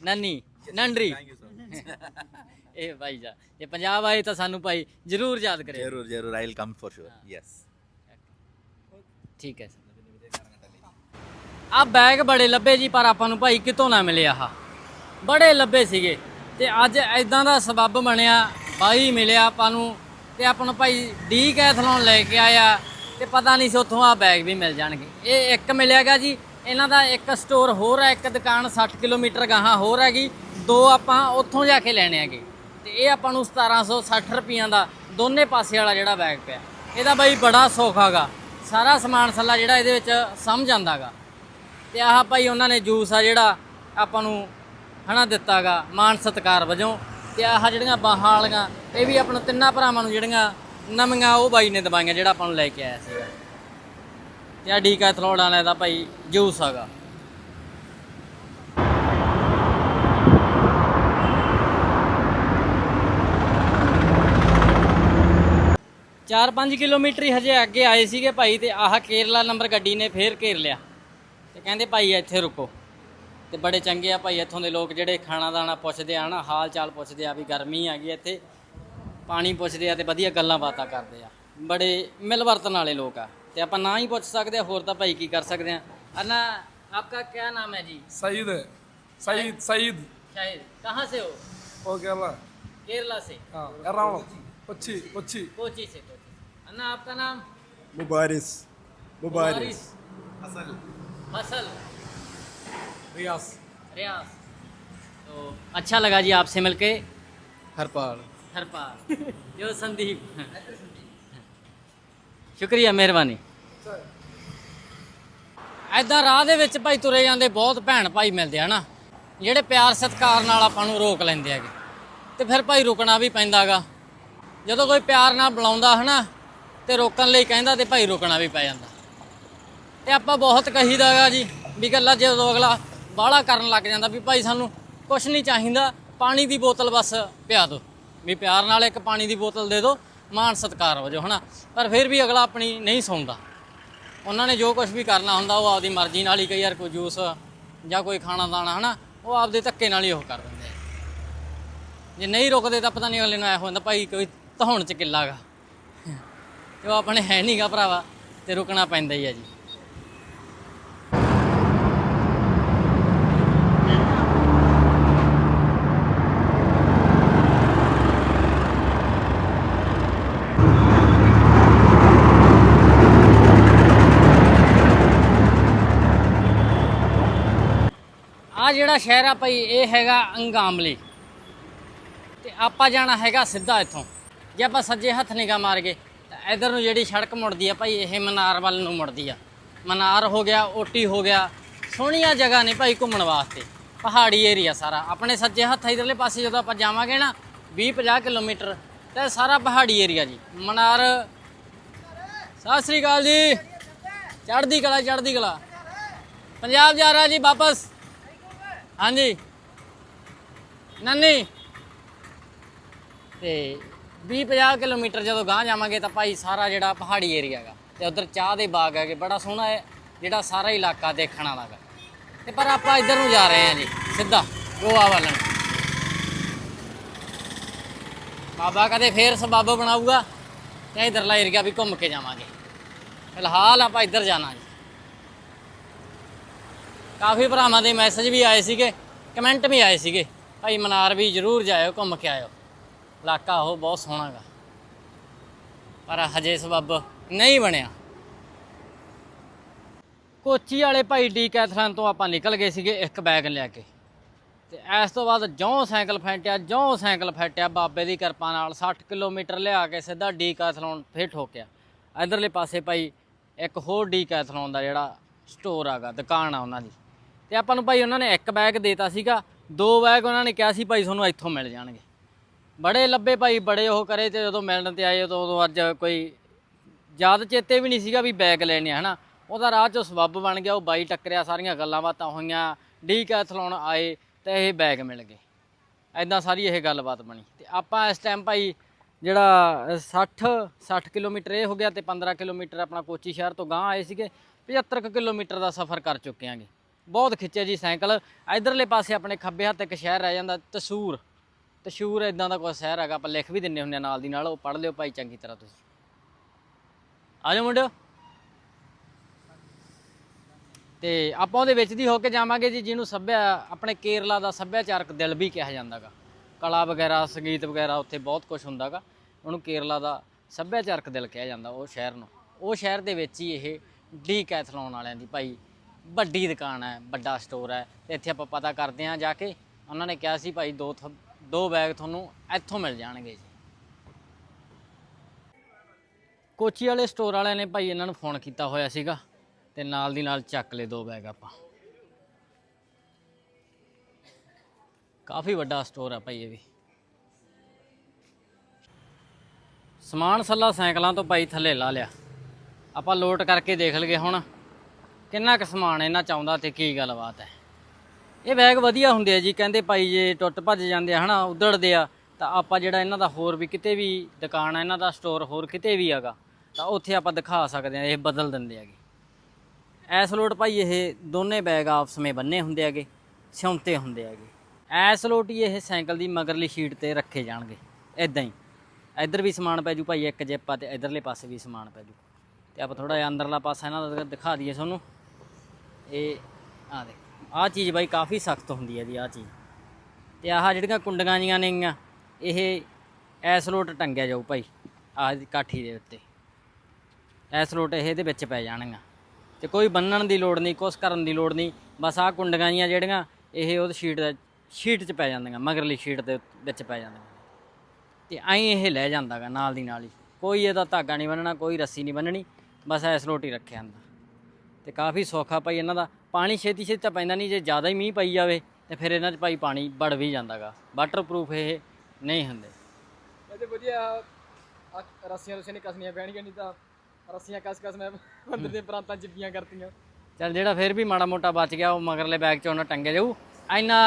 ਨੰਨੀ ਨੰਡਰੀ। [LAUGHS] ਇਹ ਭਾਈ ਜਾ ਜੇ ਪੰਜਾਬ ਆਏ ਤਾਂ ਸਾਨੂੰ ਭਾਈ ਜ਼ਰੂਰ ਯਾਦ ਕਰੇ ਜ਼ਰੂਰ ਜ਼ਰੂਰ I will come for sure yes ਠੀਕ ਹੈ ਆ ਬੈਗ ਬੜੇ ਲੱਭੇ ਜੀ, ਪਰ ਆਪਾਂ ਨੂੰ ਭਾਈ ਕਿਤੋਂ ਨਾ ਮਿਲਿਆ ਆ ਬੜੇ ਲੱਭੇ ਸੀਗੇ। ਤੇ ਅੱਜ ਐਦਾਂ ਦਾ ਸਬੱਬ ਬਣਿਆ, ਬਾਈ ਮਿਲਿਆ ਆਪਾਂ ਨੂੰ। ਤੇ ਆਪਾਂ ਨੂੰ ਭਾਈ ਡੀ ਕੈਥਲੋਨ ਲੈ ਕੇ ਆਇਆ। ਤੇ ਪਤਾ ਨਹੀਂ ਸੀ ਉੱਥੋਂ ਆ ਬੈਗ ਵੀ ਮਿਲ ਜਾਣਗੇ। ਇਹ ਇੱਕ ਮਿਲਿਆਗਾ ਜੀ। ਇਹਨਾਂ ਦਾ ਇੱਕ ਸਟੋਰ ਹੋਰ ਹੈ, ਇੱਕ ਦੁਕਾਨ 60 ਕਿਲੋਮੀਟਰ ਗਾਹਾਂ ਹੋਰ ਹੈਗੀ। ਦੋ ਆਪਾਂ ਉੱਥੋਂ ਜਾ ਕੇ ਲੈਣੇ ਹੈਗੇ। ਤੇ ਇਹ ਆਪਾਂ ਨੂੰ 1760 ਰੁਪਈਆਂ ਦਾ ਦੋਨੇ ਪਾਸੇ ਵਾਲਾ ਜਿਹੜਾ ਬੈਗ ਪਿਆ। ਇਹਦਾ ਬਾਈ ਬੜਾ ਸੌਖਾ ਗਾ। ਸਾਰਾ ਸਮਾਨ ਸੱਲਾ ਜਿਹੜਾ ਇਹਦੇ ਵਿੱਚ ਸਮਝ ਆਂਦਾਗਾ ਤੇ ਆਹ ਭਾਈ ਉਹਨਾਂ ਨੇ ਜੂਸ ਆ ਜਿਹੜਾ ਆਪਾਂ ਨੂੰ ਹਨਾ ਦਿੱਤਾਗਾ ਮਾਨ ਸਤਕਾਰ ਵਜੋਂ। ਤੇ ਆਹ ਜਿਹੜੀਆਂ ਬਾਹਾਂ ਵਾਲੀਆਂ, ਇਹ ਵੀ ਆਪਾਂ ਨੂੰ ਤਿੰਨਾਂ ਭਰਾਵਾਂ ਨੂੰ ਜਿਹੜੀਆਂ ਨਵੀਆਂ ਉਹ ਬਾਈ ਨੇ ਦਵਾਈਆਂ ਜਿਹੜਾ ਆਪਾਂ ਨੂੰ ਲੈ ਕੇ ਆਇਆ ਸੀਗਾ। ਤੇ ਆ ਡੀਕੈਥਲੋਨ ਵਾਲਿਆਂ ਦਾ ਭਾਈ ਜੂਸ ਹੈਗਾ। ਚਾਰ ਪੰਜ ਕਿਲੋਮੀਟਰ ਹੀ ਹਜੇ ਅੱਗੇ ਆਏ ਸੀਗੇ ਭਾਈ ਤੇ ਆਹ ਕੇਰਲਾ ਨੰਬਰ ਗੱਡੀ ਨੇ ਫੇਰ ਘੇਰ ਲਿਆ। ਤੇ ਕਹਿੰਦੇ ਭਾਈ ਇੱਥੇ ਰੁਕੋ ਤੇ ਬੜੇ ਚੰਗੇ ਆ ਭਾਈ ਇੱਥੋਂ ਦੇ ਲੋਕ ਜਿਹੜੇ ਖਾਣਾ ਦਾਣਾ ਪੁੱਛਦੇ ਆ ਨਾ ਹਾਲ ਚਾਲ ਪੁੱਛਦੇ ਆ ਵੀ ਗਰਮੀ ਆ ਗਈ ਇੱਥੇ ਪਾਣੀ ਪੁੱਛਦੇ ਆ ਤੇ ਵਧੀਆ ਗੱਲਾਂ ਬਾਤਾਂ ਕਰਦੇ ਆ ਬੜੇ ਮਿਲਵਰਤਨ ਵਾਲੇ ਲੋਕ ਆ ਤੇ ਆਪਾਂ ਨਾ ਹੀ ਪੁੱਛ ਸਕਦੇ ਆ ਹੋਰ ਤਾਂ ਭਾਈ ਕੀ ਕਰ ਸਕਦੇ ਆ ਅਨਾ ਆਪਕਾ ਕੀ ਨਾਮ ਹੈ ਜੀ सईद है सईद सईद शाहिद कहाँ से हो ओ केरला केरला से हाँ एर्नाकुलम कोच्चि कोच्चि कोची से कोची अन्ना आपका नाम मुबारिस मुबारिस असल फसल रियास रियाज तो अच्छा लगा जी आपसे मिलके हरपाल हरपाल [LAUGHS] जो संदीप ਸ਼ੁਕਰੀਆ ਮਿਹਰਬਾਨੀ ਐਦਾਂ ਰਾਹ ਦੇ ਵਿੱਚ ਭਾਈ ਤੁਰੇ ਜਾਂਦੇ ਬਹੁਤ ਭੈਣ ਭਾਈ ਮਿਲਦੇ ਆ ਨਾ ਜਿਹੜੇ ਪਿਆਰ ਸਤਿਕਾਰ ਨਾਲ ਆਪਾਂ ਨੂੰ ਰੋਕ ਲੈਂਦੇ ਹੈਗੇ ਤੇ ਫਿਰ ਭਾਈ ਰੁਕਣਾ ਵੀ ਪੈਂਦਾਗਾ ਜਦੋਂ ਕੋਈ ਪਿਆਰ ਨਾਲ ਬੁਲਾਉਂਦਾ ਹਨਾ ਤੇ ਰੋਕਣ ਲਈ ਕਹਿੰਦਾ ਤੇ ਭਾਈ ਰੁਕਣਾ ਵੀ ਪੈ ਜਾਂਦਾ ਤੇ ਆਪਾਂ ਬਹੁਤ ਕਹੀਦਾ ਗਾ ਜੀ, ਵੀ ਗੱਲਾਂ ਉਦੋਂ ਅਗਲਾ ਬਾਹਲਾ ਕਰਨ ਲੱਗ ਜਾਂਦਾ ਵੀ ਭਾਈ ਸਾਨੂੰ ਕੁਝ ਨਹੀਂ ਚਾਹੀਦਾ, ਪਾਣੀ ਦੀ ਬੋਤਲ ਬਸ ਪਿਆ ਦਿਓ। ਵੀ ਪਿਆਰ ਨਾਲ ਇੱਕ ਪਾਣੀ ਦੀ ਬੋਤਲ ਦੇ ਦਿਓ, ਮਾਣ ਸਤਿਕਾਰ ਵਜੋਂ ਹਨਾ? ਪਰ ਫਿਰ ਵੀ ਅਗਲਾ ਆਪਣੀ ਨਹੀਂ ਸੁਣਦਾ ਉਹਨਾਂ ਨੇ ਜੋ ਕੁਝ ਵੀ ਕਰਨਾ ਹੁੰਦਾ, ਉਹ ਆਪਦੀ ਮਰਜ਼ੀ ਨਾਲ ਹੀ ਕਈ ਯਾਰ ਕੋਈ ਜੂਸ ਜਾਂ ਕੋਈ ਖਾਣਾ ਦਾਣਾ, ਹਨਾ? ਉਹ ਆਪਦੇ ਧੱਕੇ ਨਾਲ ਹੀ ਉਹ ਕਰ ਦਿੰਦੇ ਜੇ ਨਹੀਂ ਰੁਕਦੇ ਤਾਂ ਪਤਾ ਨਹੀਂ ਅਗਲੇ ਨੂੰ ਐ ਹੁੰਦਾ, ਭਾਈ ਕੋਈ ਧੌਣ ਚ ਕਿੱਲਾਗਾ ਤੇ ਉਹ ਆਪਣੇ ਹੈ ਨਹੀਂਗਾ ਭਰਾਵਾ, ਤੇ ਰੁਕਣਾ ਪੈਂਦਾ ਹੀ ਆ ਜੀ। ਆ ਜਿਹੜਾ ਸ਼ਹਿਰ ਆ ਭਾਈ, ਇਹ ਹੈਗਾ ਅੰਗਾਮਲੀ। ਤੇ ਆਪਾਂ ਜਾਣਾ ਹੈਗਾ ਸਿੱਧਾ ਇੱਥੋਂ। ਜੇ ਆਪਾਂ ਸੱਜੇ ਹੱਥ ਨਿਗਾਹ ਮਾਰ ਗਏ, ਤਾਂ ਇਧਰ ਨੂੰ ਜਿਹੜੀ ਸੜਕ ਮੁੜਦੀ ਆ ਭਾਈ, ਇਹ ਮਨਾਰ ਵੱਲ ਨੂੰ ਮੁੜਦੀ ਆ। ਮਨਾਰ ਹੋ ਗਿਆ, ਓਟੀ ਹੋ ਗਿਆ। ਸੋਹਣੀਆਂ ਜਗ੍ਹਾ ਨੇ ਭਾਈ ਘੁੰਮਣ ਵਾਸਤੇ। ਪਹਾੜੀ ਏਰੀਆ ਸਾਰਾ। ਆਪਣੇ ਸੱਜੇ ਹੱਥ ਇਧਰਲੇ ਪਾਸੇ ਜਦੋਂ ਆਪਾਂ ਜਾਵਾਂਗੇ ਨਾ 20 50 ਕਿਲੋਮੀਟਰ, ਤਾਂ ਸਾਰਾ ਪਹਾੜੀ ਏਰੀਆ ਜੀ। ਮਨਾਰ। ਸਤਿ ਸ੍ਰੀ ਅਕਾਲ ਜੀ। ਚੜ੍ਹਦੀ ਕਲਾ ਚੜ੍ਹਦੀ ਕਲਾ। ਪੰਜਾਬ ਜਾ ਰਿਹਾ ਜੀ, ਵਾਪਸ। ਹਾਂਜੀ। ਨੰਨੀ। ਤੇ 20 50 ਕਿਲੋਮੀਟਰ ਜਦੋਂ ਗਾਂਹ ਜਾਵਾਂਗੇ ਤਾਂ ਭਾਈ ਸਾਰਾ ਜਿਹੜਾ ਪਹਾੜੀ ਏਰੀਆ ਹੈਗਾ ਤੇ ਉਧਰ ਚਾਹ ਦੇ ਬਾਗ ਹੈਗੇ, ਬੜਾ ਸੋਹਣਾ ਹੈ, ਜਿਹੜਾ ਸਾਰਾ ਇਲਾਕਾ ਦੇਖਣ ਵਾਲਾ ਹੈਗਾ। ਤੇ ਪਰ ਆਪਾਂ ਇੱਧਰ ਨੂੰ ਜਾ ਰਹੇ ਹਾਂ ਜੀ, ਸਿੱਧਾ, ਗੋਆ ਵੱਲ ਨੂੰ। ਬਾਬਾ ਕਦੇ ਫੇਰ ਸਬੱਬ ਬਣਾਊਗਾ ਤੇ ਇਧਰਲਾ ਏਰੀਆ ਵੀ ਘੁੰਮ ਕੇ ਜਾਵਾਂਗੇ। ਫਿਲਹਾਲ ਆਪਾਂ ਇੱਧਰ ਜਾਣਾ ਜੀ। ਕਾਫੀ ਭਰਾਵਾਂ ਦੇ ਮੈਸੇਜ ਵੀ ਆਏ ਸੀਗੇ, ਕਮੈਂਟ ਵੀ ਆਏ ਸੀਗੇ, ਭਾਈ ਮਨਾਰ ਵੀ ਜ਼ਰੂਰ ਜਾਇਓ, ਘੁੰਮ ਕੇ ਆਇਓ। ਇਲਾਕਾ ਉਹ ਬਹੁਤ ਸੋਹਣਾ ਗਾ ਪਰ ਹਜੇ ਸਬੱਬ ਨਹੀਂ ਬਣਿਆ। ਕੋਚੀ ਵਾਲੇ ਭਾਈ ਡੀ ਕੈਥਰਨ ਤੋਂ ਆਪਾਂ ਨਿਕਲ ਗਏ ਸੀਗੇ ਇੱਕ ਬੈਗ ਲਿਆ ਕੇ। ਤੇ ਇਸ ਤੋਂ ਬਾਅਦ ਜੋਂ ਸਾਈਕਲ ਫੈਂਟਿਆ, ਜੋਂ ਸਾਈਕਲ ਫੈਂਟਿਆ, ਬਾਬੇ ਦੀ ਕਿਰਪਾ ਨਾਲ 60 ਕਿਲੋਮੀਟਰ ਲਿਆ ਕੇ ਸਿੱਧਾ ਡੀ ਕੈਥਲੋਨ ਫੇਰ ਠੋਕਿਆ। ਇਧਰਲੇ ਪਾਸੇ ਭਾਈ ਇੱਕ ਹੋਰ ਡੀ ਕੈਥਲੋਨ ਦਾ ਜਿਹੜਾ ਸਟੋਰ ਆਗਾ, ਦੁਕਾਨ ਆ ਉਹਨਾਂ ਦੀ। ਤੇ ਆਪਾਂ ਨੂੰ ਭਾਈ ਉਹਨਾਂ ਨੇ ਇੱਕ ਬੈਗ ਦੇਤਾ ਸੀਗਾ। ਦੋ ਬੈਗ ਉਹਨਾਂ ਨੇ ਕਿਹਾ ਸੀ ਭਾਈ ਤੁਹਾਨੂੰ ਇੱਥੋਂ ਮਿਲ ਜਾਣਗੇ। ਬੜੇ ਲੱਭੇ ਭਾਈ, ਬੜੇ ਉਹ ਕਰੇ ਤੇ ਜਦੋਂ ਮਿਲਣ ਤੇ ਆਏ ਉਦੋਂ ਉਦੋਂ ਅੱਜ ਕੋਈ ਯਾਦ ਚੇਤੇ ਵੀ ਨਹੀਂ ਸੀਗਾ ਵੀ ਬੈਗ ਲੈਣੇ ਆ, ਹਨਾ? ਉਹਦਾ ਰਾਹ ਚੋਂ ਸਬੱਬ ਬਣ ਗਿਆ, ਉਹ ਬਾਈ ਟੱਕਰਿਆ, ਸਾਰੀਆਂ ਗੱਲਾਂ ਬਾਤਾਂ ਹੋਈਆਂ ਡੀ ਕੈਥਲੋਨ ਆਏ ਤੇ ਇਹ ਬੈਗ ਮਿਲ ਗਏ। ਐਦਾਂ ਸਾਰੀ ਇਹ ਗੱਲਬਾਤ ਬਣੀ। ਤੇ ਆਪਾਂ ਇਸ ਟਾਈਮ ਭਾਈ ਜਿਹੜਾ 60 60 ਕਿਲੋਮੀਟਰ ਇਹ ਹੋ ਗਿਆ ਤੇ 15 ਕਿਲੋਮੀਟਰ ਆਪਣਾ ਕੋਚੀ ਸ਼ਹਿਰ ਤੋਂ ਗਾਂਹ ਆਏ ਸੀਗੇ 75 ਕੁ ਕਿਲੋਮੀਟਰ ਦਾ ਸਫ਼ਰ ਕਰ ਚੁੱਕੇ ਆਂਗੇ। ਬਹੁਤ ਖਿੱਚਿਆ ਜੀ ਸਾਈਕਲ। ਇਧਰਲੇ ਪਾਸੇ ਆਪਣੇ ਖੱਬੇ ਹੱਥ ਇੱਕ ਸ਼ਹਿਰ ਰਹਿ ਜਾਂਦਾ, ਤਸੂਰ। ਤਸ਼ੂਰ ਇਦਾਂ ਦਾ ਕੋਈ ਸ਼ਹਿਰ ਹੈਗਾ, ਆਪਾਂ ਲਿਖ ਵੀ ਦਿੰਨੇ ਹੁੰਦੇ ਆ ਨਾਲ ਦੀ ਨਾਲ, ਉਹ ਪੜ੍ਹ ਲਿਓ ਭਾਈ ਚੰਗੀ ਤਰ੍ਹਾਂ ਤੁਸੀਂ। ਆ ਜਾਓ ਮੁੰਡਿਓ। ਤੇ ਆਪਾਂ ਉਹਦੇ ਵਿੱਚ ਦੀ ਹੋ ਕੇ ਜਾਵਾਂਗੇ ਜੀ, ਜਿਹਨੂੰ ਸੱਭਿਆ, ਆਪਣੇ ਕੇਰਲਾ ਦਾ ਸੱਭਿਆਚਾਰਕ ਦਿਲ ਵੀ ਕਿਹਾ ਜਾਂਦਾਗਾ ਕਲਾ ਵਗੈਰਾ, ਸੰਗੀਤ ਵਗੈਰਾ, ਉੱਥੇ ਬਹੁਤ ਕੁਝ ਹੁੰਦਾਗਾ ਉਹਨੂੰ ਕੇਰਲਾ ਦਾ ਸੱਭਿਆਚਾਰਕ ਦਿਲ ਕਿਹਾ ਜਾਂਦਾ, ਉਹ ਸ਼ਹਿਰ ਨੂੰ। ਉਹ ਸ਼ਹਿਰ ਦੇ ਵਿੱਚ ਹੀ ਇਹ ਡੀ ਕੈਥਲੋਨ ਵਾਲਿਆਂ ਦੀ ਭਾਈ ਵੱਡੀ ਦੁਕਾਨ ਹੈ, ਵੱਡਾ ਸਟੋਰ ਹੈ। ਤੇ ਇੱਥੇ ਆਪਾਂ ਪਤਾ ਕਰਦੇ ਹਾਂ ਜਾ ਕੇ, ਉਹਨਾਂ ਨੇ ਕਿਹਾ ਸੀ ਭਾਈ ਦੋ ਥ- ਦੋ ਬੈਗ ਤੁਹਾਨੂੰ ਇੱਥੋਂ ਮਿਲ ਜਾਣਗੇ ਜੀ। ਕੋਚੀ ਵਾਲੇ ਸਟੋਰ ਵਾਲਿਆਂ ਨੇ ਭਾਈ ਇਹਨਾਂ ਨੂੰ ਫੋਨ ਕੀਤਾ ਹੋਇਆ ਸੀਗਾ, ਤੇ ਨਾਲ ਦੀ ਨਾਲ ਚੱਕ ਲਏ ਦੋ ਬੈਗ ਆਪਾਂ। ਕਾਫੀ ਵੱਡਾ ਸਟੋਰ ਆ ਭਾਈ ਇਹ ਵੀ। ਸਮਾਨ ਸੱਲਾ ਸਾਈਕਲਾਂ ਤੋਂ ਭਾਈ ਥੱਲੇ ਲਾ ਲਿਆ। ਆਪਾਂ ਲੋਟ ਕਰਕੇ ਦੇਖ ਲਈਏ ਹੁਣ। ਕਿੰਨਾ ਕੁ ਸਮਾਨ ਇਹਨਾਂ ਚ ਆਉਂਦਾ ਤੇ ਕੀ ਗੱਲਬਾਤ ਹੈ? ਇਹ ਬੈਗ ਵਧੀਆ ਹੁੰਦੇ ਆ ਜੀ, ਕਹਿੰਦੇ ਭਾਈ ਜੇ ਟੁੱਟ ਭੱਜ ਜਾਂਦੇ ਆ ਹਨਾ, ਉਧੜਦੇ ਆ, ਤਾਂ ਆਪਾਂ ਜਿਹੜਾ ਇਹਨਾਂ ਦਾ ਹੋਰ ਵੀ ਕਿਤੇ ਵੀ ਦੁਕਾਨ ਆ, ਇਹਨਾਂ ਦਾ ਸਟੋਰ ਹੋਰ ਕਿਤੇ ਵੀ ਹੈਗਾ, ਤਾਂ ਉੱਥੇ ਆਪਾਂ ਦਿਖਾ ਸਕਦੇ ਆ, ਇਹ ਬਦਲ ਦਿੰਦੇ ਹੈਗੇ। ਐਸ ਲੋਟ ਭਾਈ ਇਹ ਦੋਨੇ ਬੈਗ ਆਪਸ ਵਿੱਚ ਬੰਨੇ ਹੁੰਦੇ ਹੈਗੇ, ਸਿਉਂਤੇ ਹੁੰਦੇ ਹੈਗੇ। ਐਸ ਲੋਟ ਹੀ ਇਹ ਸਾਈਕਲ ਦੀ ਮਗਰਲੀ ਸ਼ੀਟ ਤੇ ਰੱਖੇ ਜਾਣਗੇ ਇਦਾਂ ਹੀ। ਇੱਧਰ ਵੀ ਸਮਾਨ ਪੈ ਜੂ ਭਾਈ, ਇੱਕ ਜੇਪਾ ਤੇ ਇਧਰਲੇ ਪਾਸੇ ਵੀ ਸਮਾਨ ਪੈ ਜੂ। ਤੇ ਆਪਾਂ ਥੋੜਾ ਜਿਹਾ ਅੰਦਰਲਾ ਪਾਸਾ ਇਹਨਾਂ ਦਾ ਦਿਖਾ ਦਈਏ ਤੁਹਾਨੂੰ। ਇਹ ਆ ਦੇਖ, ਆਹ ਚੀਜ਼ ਬਾਈ ਕਾਫੀ ਸਖਤ ਹੁੰਦੀ ਹੈ ਜੀ, ਆਹ ਚੀਜ਼। ਤੇ ਆਹ ਜਿਹੜੀਆਂ ਕੁੰਡੀਆਂ ਜੀਆਂ ਨੇਗੀਆਂ, ਇਹ ਐਸਲੋਟ ਟੰਗਿਆ ਜਾਊ ਭਾਈ, ਆਹ ਕਾਠੀ ਦੇ ਉੱਤੇ। ਐਸਲੋਟ ਇਹ ਇਹਦੇ ਵਿੱਚ ਪੈ ਜਾਣਗੀਆਂ। ਤੇ ਕੋਈ ਬੰਨਣ ਦੀ ਲੋੜ ਨਹੀਂ, ਕੁਛ ਕਰਨ ਦੀ ਲੋੜ ਨਹੀਂ, ਬਸ ਆਹ ਕੁੰਡੀਆਂ ਜੀਆਂ ਜਿਹੜੀਆਂ, ਇਹ ਉਹ ਸ਼ੀਟ ਦਾ, ਸ਼ੀਟ 'ਚ ਪੈ ਜਾਂਦੀਆਂ, ਮਗਰਲੀ ਸ਼ੀਟ ਦੇ ਵਿੱਚ ਪੈ ਜਾਂਦੀਆਂ। ਤੇ ਐਂ ਇਹ ਲੈ ਜਾਂਦਾਗਾ ਨਾਲ ਦੀ ਨਾਲ ਹੀ। ਕੋਈ ਇਹਦਾ ਧਾਗਾ ਨਹੀਂ ਬੰਨਣਾ, ਕੋਈ ਰੱਸੀ ਨਹੀਂ ਬੰਨਣੀ, ਬਸ ਐਸਲੋਟ ਹੀ ਰੱਖਿਆ ਹੁੰਦਾ। ਤੇ ਕਾਫੀ ਸੌਖਾ ਭਾਈ ਇਹਨਾਂ ਦਾ। ਪਾਣੀ ਛੇਤੀ ਛੇਤੀ ਤਾਂ ਪੈਂਦਾ ਨਹੀਂ ਜੇ ਜ਼ਿਆਦਾ ਹੀ ਮੀਂਹ ਪਈ ਜਾਵੇ ਤੇ ਫਿਰ ਇਹਨਾਂ 'ਚ ਭਾਈ ਪਾਣੀ ਵੜ ਵੀ ਜਾਂਦਾਗਾ। ਵਾਟਰਪ੍ਰੂਫ ਇਹ ਨਹੀਂ ਹੁੰਦੇ। ਇਹਦੇ ਵਧੀਆ ਆਹ ਰੱਸੀਆਂ ਰੁੱਸੀਆਂ ਨਹੀਂ ਕਸਣੀਆਂ ਪੈਣਗੀਆਂ ਨਹੀਂ ਤਾਂ ਰੱਸੀਆਂ ਕਸ ਕਸ ਮੈਂ ਅੰਦਰ ਦੇ ਪ੍ਰਾਂਤਾਂ ਚਿੱਪੀਆਂ ਕਰਤੀਆਂ। ਚੱਲ ਜਿਹੜਾ ਫਿਰ ਵੀ ਮਾੜਾ ਮੋਟਾ ਬਚ ਗਿਆ ਉਹ ਮਗਰਲੇ ਬੈਗ 'ਚ ਉਹਨਾਂ ਟੰਗੇ ਜਾਊ। ਇੰਨਾ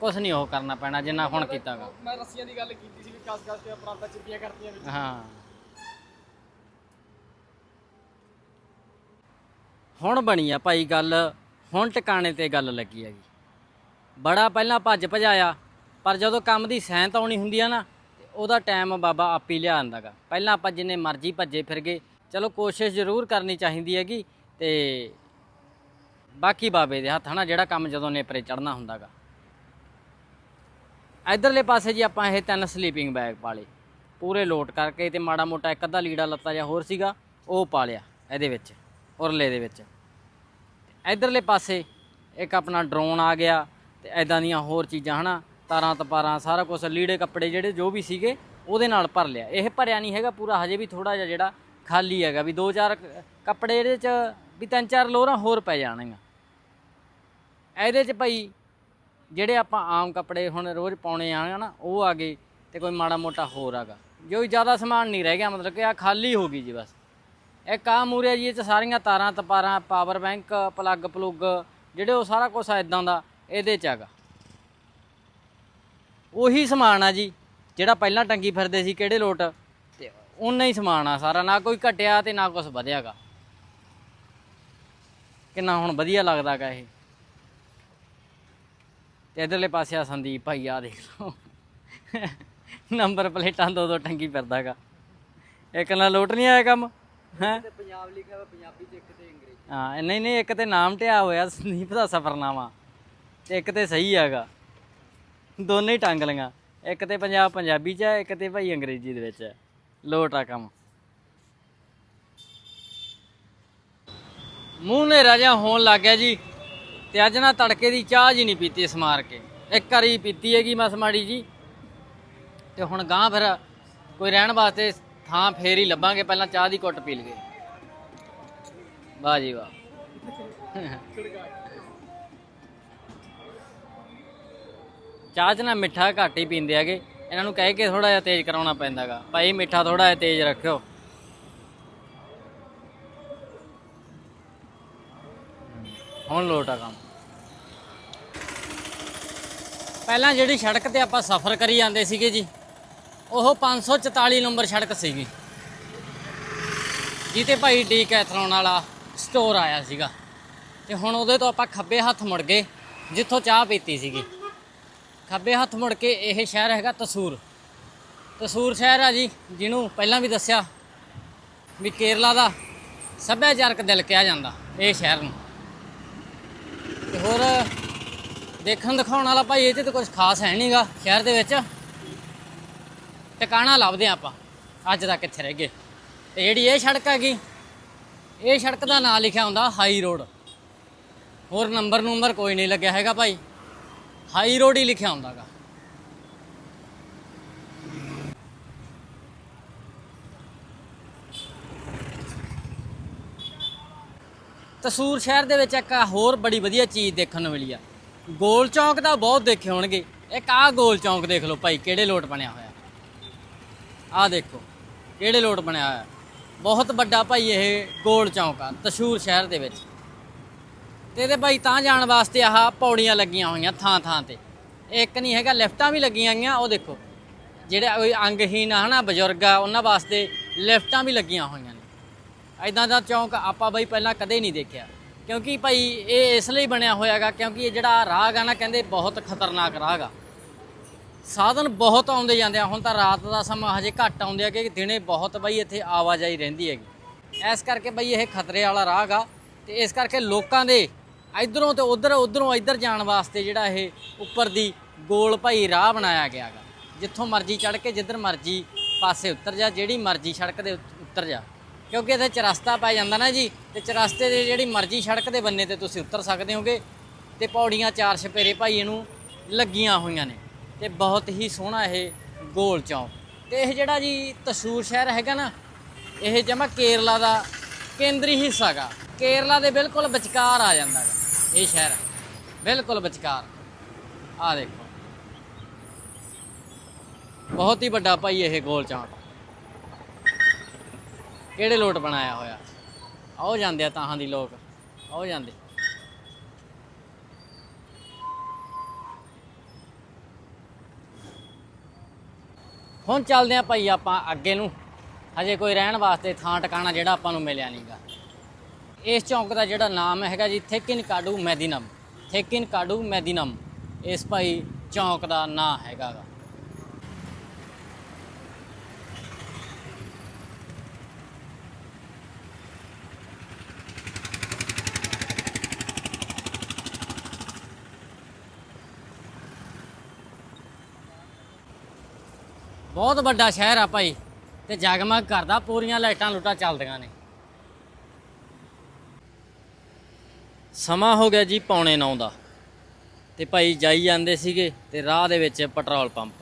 ਕੁਝ ਨਹੀਂ ਉਹ ਕਰਨਾ ਪੈਣਾ ਜਿੰਨਾ ਹੁਣ ਕੀਤਾਗਾ। ਮੈਂ ਰੱਸੀਆਂ ਦੀ ਗੱਲ ਕੀਤੀ ਸੀ ਵੀ ਕਸ ਕਸ ਕੇ ਪ੍ਰਾਂਤਾਂ ਚਿੱਪੀਆਂ ਕਰਤੀਆਂ ਵਿੱਚ। ਹਾਂ। ਹੁਣ ਬਣੀ ਆ ਭਾਈ ਗੱਲ, ਹੁਣ ਟਿਕਾਣੇ ਤੇ ਗੱਲ ਲੱਗੀ ਹੈਗੀ। ਬੜਾ ਪਹਿਲਾਂ ਭੱਜ ਭਜਾਇਆ, ਪਰ ਜਦੋਂ ਕੰਮ ਦੀ ਸੈਂਤ ਆਉਣੀ ਹੁੰਦੀ ਆ ਨਾ, ਤੇ ਉਹਦਾ ਟਾਈਮ ਬਾਬਾ ਆਪ ਹੀ ਲਿਆ ਆਂਦਾਗਾ ਪਹਿਲਾਂ ਆਪਾਂ ਜਿੰਨੇ ਮਰਜ਼ੀ ਭੱਜੇ ਫਿਰ ਗਏ ਚਲੋ ਕੋਸ਼ਿਸ਼ ਜ਼ਰੂਰ ਕਰਨੀ ਚਾਹੀਦੀ ਹੈਗੀ, ਤੇ ਬਾਕੀ ਬਾਬੇ ਦੇ ਹੱਥ ਹਨਾ, ਜਿਹੜਾ ਕੰਮ ਜਦੋਂ ਨੇਪਰੇ ਚੜਨਾ ਹੁੰਦਾਗਾ ਇਧਰਲੇ ਪਾਸੇ ਜੀ ਆਪਾਂ ਇਹ ਤਿੰਨ ਸਲੀਪਿੰਗ ਬੈਗ ਪਾਲੇ ਪੂਰੇ ਲੋਟ ਕਰਕੇ ਤੇ ਮਾੜਾ ਮੋਟਾ ਇੱਕ ਅੱਧਾ ਲੀੜਾ ਲੱਤਾ ਜਾਂ ਹੋਰ ਸੀਗਾ, ਉਹ ਪਾ ਲਿਆ ਇਹਦੇ ਵਿੱਚ। ਉਰਲੇ ਦੇ ਵਿੱਚ। ਇਧਰਲੇ ਪਾਸੇ ਇੱਕ ਆਪਣਾ ਡਰੋਨ ਆ ਗਿਆ ਤੇ ਐਦਾਂ ਦੀਆਂ ਹੋਰ ਚੀਜ਼ਾਂ, ਹਨਾ? ਤਾਰਾਂ ਤਪਾਰਾਂ, ਸਾਰਾ ਕੁਝ ਲੀੜੇ ਕੱਪੜੇ ਜਿਹੜੇ ਜੋ ਵੀ ਸੀਗੇ, ਉਹਦੇ ਨਾਲ ਭਰ ਲਿਆ। ਇਹ ਭਰਿਆ ਨਹੀਂ ਹੈਗਾ ਪੂਰਾ, ਹਜੇ ਵੀ ਥੋੜਾ ਜਿਹਾ ਜਿਹੜਾ ਖਾਲੀ ਹੈਗਾ ਵੀ ਦੋ ਚਾਰ ਕ- ਕੱਪੜੇ ਇਹਦੇ ਚ ਵੀ ਤਿੰਨ ਚਾਰ ਲੋਰਾਂ ਹੋਰ ਪੈ ਜਾਣਗੀਆਂ। ਇਹਦੇ ਚ ਭਾਈ ਜਿਹੜੇ ਆਪਾਂ ਆਮ ਕੱਪੜੇ ਹੁਣ ਰੋਜ਼ ਪਾਉਣੇ ਆ ਨਾ ਉਹ ਆ ਗਏ ਤੇ ਕੋਈ ਮਾੜਾ ਮੋਟਾ ਹੋਰ ਆਗਾ ਜੋ ਜ਼ਿਆਦਾ ਸਮਾਨ ਨਹੀਂ ਰਹਿ ਗਿਆ, ਮਤਲਬ ਕਿ ਆ ਖਾਲੀ ਹੋ ਗਈ ਜੀ ਬਸ। ਇੱਕ ਆ ਮੂਰੇ ਜੀ, ਇਹ ਚ ਸਾਰੀਆਂ ਤਾਰਾਂ ਤਪਾਰਾਂ ਪਾਵਰ ਬੈਂਕ ਪਲੱਗ ਪਲੁੱਗ ਜਿਹੜੇ ਉਹ ਸਾਰਾ ਕੁਝ ਇਦਾਂ ਦਾ, ਇਹਦੇ ਚ ਹੈਗਾ। ਉਹੀ ਸਮਾਨ ਆ ਜੀ, ਜਿਹੜਾ ਪਹਿਲਾਂ ਟੰਗੀ ਫਿਰਦੇ ਸੀ, ਕਿਹੜੇ ਲੋਟ? ਤੇ ਉਨਾ ਹੀ ਸਮਾਨ ਆ ਸਾਰਾ, ਨਾ ਕੋਈ ਘਟਿਆ ਤੇ ਨਾ ਕੁਝ ਵਧਿਆਗਾ। ਕਿੰਨਾ ਹੁਣ ਵਧੀਆ ਲੱਗਦਾਗਾ ਇਹ। ਤੇ ਇਧਰਲੇ ਪਾਸੇ ਆ ਸੰਦੀਪ ਭਾਈ ਆ ਦੇਖ ਲਓ। ਨੰਬਰ ਪਲੇਟਾਂ ਦੋ ਦੋ ਟੰਗੀ ਫਿਰਦਾਗਾ ਇੱਕ ਨਾਲ ਲੋਟ ਨਹੀਂ ਆਇਆ ਕੰਮ? ਹੈ? ਪੰਜਾਬ ਲਿਖਿਆ ਹੋਇਆ ਪੰਜਾਬੀ ਤੇ ਇੱਕ ਤੇ ਅੰਗਰੇਜ਼ੀ। ਹਾਂ ਨਹੀਂ ਨਹੀਂ ਇੱਕ ਤੇ ਨਾਮ ਟਿਆ ਹੋਇਆ ਸੰਦੀਪ ਦਾ ਸਫਰਨਾਮਾ। ਤੇ ਇੱਕ ਤੇ ਸਹੀ ਹੈਗਾ। ਦੋਨੇ ਹੀ ਟੰਗ ਲੀਆਂ ਇੱਕ ਤੇ ਪੰਜਾਬ ਪੰਜਾਬੀ ਚ ਹੈ ਇੱਕ ਤੇ ਭਾਈ ਅੰਗਰੇਜ਼ੀ ਦੇ ਵਿੱਚ ਹੈ। ਲੋਟ ਆ ਕੰਮ। ਮੂੰਹ ਨੇ ਰਾਜਾ ਹੋਣ ਲੱਗ ਗਿਆ ਜੀ ਤੇ ਅੱਜ ਨਾ ਤੜਕੇ ਦੀ ਚਾਹ ਜੀ ਨਹੀਂ ਪੀਤੀ ਸਮਾਰ ਕੇ। ਇੱਕ ਵਾਰੀ ਪੀਤੀ ਹੈਗੀ ਮਸ ਮਾੜੀ ਜੀ। ਤੇ ਹੁਣ ਗਾਂ ਫਿਰ ਕੋਈ ਰਹਿਣ ਵਾਸਤੇ ਥਾਂ ਫੇਰ ਹੀ ਲੱਭਾਂਗੇ, ਪਹਿਲਾਂ ਚਾਹ ਦੀ ਘੁੱਟ ਪੀ ਲਈਏ। ਵਾਹ ਜੀ ਵਾਹ। ਚਾਹ 'ਚ ਨਾ ਮਿੱਠਾ ਘੱਟ ਹੀ ਪੀਂਦੇ ਹੈਗੇ। ਇਹਨਾਂ ਨੂੰ ਕਹਿ ਕੇ ਥੋੜਾ ਜਿਹਾ ਤੇਜ਼ ਕਰਾਉਣਾ ਪੈਂਦਾਗਾ। ਭਾਈ, ਮਿੱਠਾ ਥੋੜਾ ਜਿਹਾ ਤੇਜ਼ ਰੱਖਿਓ। ਹੁਣ ਲੋਟ ਆ ਕੰਮ। ਪਹਿਲਾਂ ਜਿਹੜੀ ਸੜਕ ਤੇ ਆਪਾਂ ਸਫ਼ਰ ਕਰੀ ਜਾਂਦੇ ਸੀਗੇ ਜੀ ਉਹ 544 ਨੰਬਰ ਸੜਕ ਸੀਗੀ। ਜਿੱਤੇ ਭਾਈ ਡੀ ਕੈਥਰੋਨ ਵਾਲਾ ਸਟੋਰ ਆਇਆ ਸੀਗਾ। ਤੇ ਹੁਣ ਉਹਦੇ ਤੋਂ ਆਪਾਂ ਖੱਬੇ ਹੱਥ ਮੁੜ ਗਏ, ਜਿੱਥੋਂ ਚਾਹ ਪੀਤੀ ਸੀਗੀ। ਖੱਬੇ ਹੱਥ ਮੁੜ ਕੇ ਇਹ ਸ਼ਹਿਰ ਹੈਗਾ ਤਸੂਰ। ਤਸੂਰ ਸ਼ਹਿਰ ਆ ਜੀ, ਜਿਹਨੂੰ ਪਹਿਲਾਂ ਵੀ ਦੱਸਿਆ ਵੀ ਕੇਰਲਾ ਦਾ ਸੱਭਿਆਚਾਰਕ ਦਿਲ ਕਿਹਾ ਜਾਂਦਾ, ਇਹ ਸ਼ਹਿਰ ਨੂੰ। ਤੇ ਹੋਰ ਦੇਖਣ ਦਿਖਾਉਣ ਵਾਲਾ ਭਾਈ ਇਹ 'ਚ ਤਾਂ ਕੁਝ ਖਾਸ ਹੈ ਨਹੀਂਗਾ ਸ਼ਹਿਰ ਦੇ ਵਿੱਚ। ਟਿਕਾਣਾ ਲੱਭਦੇ ਹਾਂ ਆਪਾਂ। ਅੱਜ ਤੱਕ ਇੱਥੇ ਰਹਿ ਗਏ। ਤੇ ਜਿਹੜੀ ਇਹ ਸੜਕ ਹੈਗੀ, ਇਹ ਸੜਕ ਦਾ ਨਾਂ ਲਿਖਿਆ ਹੁੰਦਾ ਹਾਈ ਰੋਡ। ਹੋਰ ਨੰਬਰ ਨੰਬਰ ਕੋਈ ਨਹੀਂ ਲੱਗਿਆ ਹੈਗਾ ਭਾਈ। ਹਾਈ ਰੋਡ ਹੀ ਲਿਖਿਆ ਹੁੰਦਾਗਾ ਤਸੂਰ ਸ਼ਹਿਰ ਦੇ ਵਿੱਚ ਇੱਕ ਹੋਰ ਬੜੀ ਵਧੀਆ ਚੀਜ਼ ਦੇਖਣ ਨੂੰ ਮਿਲੀ ਆ। ਗੋਲ ਚੌਂਕ ਦਾ ਬਹੁਤ ਦੇਖੇ ਹੋਣਗੇ। ਇੱਕ ਆਹ ਗੋਲ ਚੌਂਕ ਦੇਖ ਲਓ ਭਾਈ, ਕਿਹੜੇ ਲੋਟ ਬਣਿਆ ਹੋਇਆ। ਆਹ ਦੇਖੋ, ਕਿਹੜੇ ਲੋਟ ਬਣਿਆ ਹੋਇਆ। ਬਹੁਤ ਵੱਡਾ ਭਾਈ ਇਹ ਗੋਲ ਚੌਂਕ ਆ, ਤਸ਼ੂਰ ਸ਼ਹਿਰ ਦੇ ਵਿੱਚ। ਤੇ ਇਹਦੇ ਭਾਈ ਤਾਂ ਜਾਣ ਵਾਸਤੇ ਆਹ ਪੌੜੀਆਂ ਲੱਗੀਆਂ ਹੋਈਆਂ ਥਾਂ ਥਾਂ ਤੇ। ਇੱਕ ਨਹੀਂ ਹੈਗਾ, ਲਿਫਟਾਂ ਵੀ ਲੱਗੀਆਂ ਹੋਈਆਂ, ਉਹ ਦੇਖੋ। ਜਿਹੜੇ ਕੋਈ ਅੰਗਹੀਨ ਆ ਹਨਾ, ਬਜ਼ੁਰਗ ਆ, ਉਹਨਾਂ ਵਾਸਤੇ ਲਿਫਟਾਂ ਵੀ ਲੱਗੀਆਂ ਹੋਈਆਂ ਨੇ। ਐਦਾਂ ਦਾ ਚੌਂਕ ਆਪਾਂ ਬਈ ਪਹਿਲਾਂ ਕਦੇ ਨਹੀਂ ਦੇਖਿਆ। ਕਿਉਂਕਿ ਭਾਈ ਇਹ ਇਸ ਲਈ ਬਣਿਆ ਹੋਇਆਗਾ, ਕਿਉਂਕਿ ਇਹ ਜਿਹੜਾ ਰਾਹ ਆ ਨਾ, ਕਹਿੰਦੇ ਬਹੁਤ ਖਤਰਨਾਕ ਰਾਹ ਆ। ਸਾਧਨ ਬਹੁਤ ਆਉਂਦੇ ਜਾਂਦੇ ਆ। ਹੁਣ ਤਾਂ ਰਾਤ ਦਾ ਸਮਾਂ ਹਜੇ ਘੱਟ ਆਉਂਦੇ ਆ ਕਿ ਦਿਨੇ ਬਹੁਤ ਬਈ ਇੱਥੇ ਆਵਾਜਾਈ ਰਹਿੰਦੀ ਹੈਗੀ। ਇਸ ਕਰਕੇ ਬਈ ਇਹ ਖਤਰੇ ਵਾਲਾ ਰਾਹ ਗਾ ਤੇ ਇਸ ਕਰਕੇ ਲੋਕਾਂ ਦੇ ਇਧਰੋਂ ਤੇ ਉਧਰ, ਉਧਰੋਂ ਇੱਧਰ ਜਾਣ ਵਾਸਤੇ ਜਿਹੜਾ ਇਹ ਉੱਪਰ ਦੀ ਗੋਲ ਭਾਈ ਰਾਹ ਬਣਾਇਆ ਗਿਆ ਗਾ। ਜਿੱਥੋਂ ਮਰਜ਼ੀ ਚੜ ਕੇ ਜਿੱਧਰ ਮਰਜ਼ੀ ਪਾਸੇ ਉੱਤਰ ਜਾ, ਜਿਹੜੀ ਮਰਜ਼ੀ ਸੜਕ ਦੇ ਉੱਤਰ ਜਾ। ਕਿਉਂਕਿ ਇੱਥੇ ਚਰਸਤਾ ਪੈ ਜਾਂਦਾ ਨਾ ਜੀ, ਤੇ ਚਰਸਤੇ ਦੇ ਜਿਹੜੀ ਮਰਜ਼ੀ ਸੜਕ ਦੇ ਬੰਨੇ ਤੇ ਤੁਸੀਂ ਉਤਰ ਸਕਦੇ ਹੋਗੇ। ਤੇ ਪੌੜੀਆਂ ਚਾਰ ਛਪੇਰੇ ਭਾਈ ਇਹਨੂੰ ਲੱਗੀਆਂ ਹੋਈਆਂ ਨੇ। ਤੇ ਬਹੁਤ ਹੀ ਸੋਹਣਾ ਇਹ ਗੋਲ ਚੌਂਕ। ਤੇ ਇਹ ਜਿਹੜਾ ਜੀ ਤਸੂਰ ਸ਼ਹਿਰ ਹੈਗਾ ਨਾ, ਇਹ ਜਮਾ ਕੇਰਲਾ ਦਾ ਕੇਂਦਰੀ ਹਿੱਸਾ ਗਾ। ਕੇਰਲਾ ਦੇ ਬਿਲਕੁਲ ਵਿਚਕਾਰ ਆ ਜਾਂਦਾ ਗਾ ਇਹ ਸ਼ਹਿਰ। ਬਿਲਕੁਲ ਵਿਚਕਾਰ। ਆ ਦੇਖੋ। ਬਹੁਤ ਹੀ ਵੱਡਾ ਭਾਈ ਇਹ ਗੋਲ ਚੌਂਕ। ਕਿਹੜੇ ਲੋਟ ਬਣਾਇਆ ਹੋਇਆ? ਆਓ ਜਾਂਦੇ ਆ ਤਾਹਾਂ ਦੀ ਲੋਕ। ਆਓ ਜਾਂਦੇ। ਹੁਣ ਚੱਲਦੇ ਆ ਭਾਈ ਆਪਾਂ ਅੱਗੇ ਨੂੰ। ਹਜੇ ਕੋਈ ਰਹਿਣ ਵਾਸਤੇ ਥਾਂ ਟਿਕਾਣਾ ਜਿਹੜਾ ਆਪਾਂ ਨੂੰ ਮਿਲਿਆ ਨਹੀਂਗਾ ਇਸ ਚੌਂਕ ਦਾ ਜਿਹੜਾ ਨਾਮ ਹੈਗਾ ਜੀ, ਥੇਕਿਨ ਕਾਡੂ ਮੈਦੀਨਮ। ਥੇਕਿਨ ਕਾਡੂ ਮੈਦੀਨਮ। ਇਸ ਭਾਈ ਚੌਂਕ ਦਾ ਨਾਂ ਹੈਗਾ ਬਹੁਤ ਵੱਡਾ ਸ਼ਹਿਰ ਆ ਭਾਈ। ਤੇ ਜਗਮਗ ਕਰਦਾ ਪੂਰੀਆਂ ਲਾਈਟਾਂ ਲੁੱਟਾਂ ਚੱਲਦੀਆਂ ਨੇ। ਸਮਾਂ ਹੋ ਗਿਆ ਜੀ ਪੌਣੇ 9 ਦਾ। ਤੇ ਭਾਈ ਜਾਈ ਜਾਂਦੇ ਸੀਗੇ ਤੇ ਰਾਹ ਦੇ ਵਿੱਚ ਪੈਟਰੋਲ ਪੰਪ।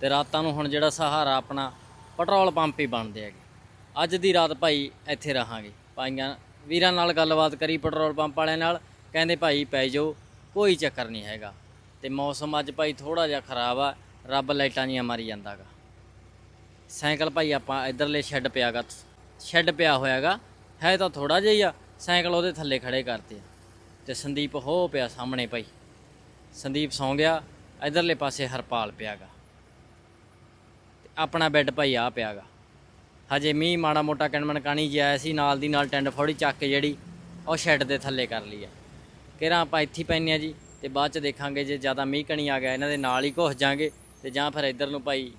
ਤੇ ਰਾਤਾਂ ਨੂੰ ਹੁਣ ਜਿਹੜਾ ਸਹਾਰਾ ਆਪਣਾ ਪੈਟਰੋਲ ਪੰਪ ਹੀ ਬਣਦੇ ਹੈਗੇ। ਅੱਜ ਦੀ ਰਾਤ ਭਾਈ ਇੱਥੇ ਰਹਾਂਗੇ। ਭਾਈਆਂ ਵੀਰਾਂ ਨਾਲ ਗੱਲਬਾਤ ਕਰੀ ਪੈਟਰੋਲ ਪੰਪ ਵਾਲਿਆਂ ਨਾਲ। ਕਹਿੰਦੇ ਭਾਈ ਪੈ ਜਾਓ, ਕੋਈ ਚੱਕਰ ਨਹੀਂ ਹੈਗਾ। ਤੇ ਮੌਸਮ ਅੱਜ ਭਾਈ ਥੋੜਾ ਜਿਹਾ ਖਰਾਬ ਆ। ਰੱਬ ਲਾਈਟਾਂ ਜੀਆਂ ਮਾਰੀ ਜਾਂਦਾਗਾ। ਸਾਈਕਲ ਭਾਈ ਆਪਾਂ ਇਧਰਲੇ ਸ਼ੈੱਡ ਪਿਆਗਾ ਸ਼ੈੱਡ ਪਿਆ ਹੋਇਆਗਾ, ਹੈ ਤਾਂ ਥੋੜਾ ਜਿਹਾ ਹੀ ਆ, ਸਾਈਕਲ ਉਹਦੇ ਥੱਲੇ ਖੜੇ ਕਰਤੇ ਆ। ਤੇ ਸੰਦੀਪ ਹੋ ਪਿਆ ਸਾਹਮਣੇ ਭਾਈ। ਸੰਦੀਪ ਸੌਂ ਗਿਆ, ਇਧਰਲੇ ਪਾਸੇ ਹਰਪਾਲ ਪਿਆਗਾ ਤੇ ਆਪਣਾ ਬੈੱਡ ਭਾਈ ਆ ਪਿਆਗਾ ਹਜੇ ਮੀਂਹ ਮਾੜਾ ਮੋਟਾ ਕਣਮਣ ਕਾਣੀ ਜਿਹਾ ਆਇਆ ਸੀ, ਨਾਲ ਦੀ ਨਾਲ ਟੈਂਡ ਫੋੜੀ ਚੱਕ ਕੇ ਜਿਹੜੀ ਉਹ ਸ਼ੈੱਡ ਦੇ ਥੱਲੇ ਕਰ ਲਈ ਆ। ਕਿਹੜਾ ਆਪਾਂ ਇੱਥੇ ਹੀ ਪੈਨੇ ਆ ਜੀ, ਤੇ ਬਾਅਦ ਚ ਦੇਖਾਂਗੇ ਜੇ ਜ਼ਿਆਦਾ ਮੀਂਹ ਕਣੀ ਆ ਗਿਆ, ਇਹਨਾਂ ਦੇ ਨਾਲ ਹੀ ਘੁਸ ਜਾਾਂਗੇ, ਤੇ ਜਾਂ ਫਿਰ ਇੱਧਰ ਨੂੰ ਭਾਈ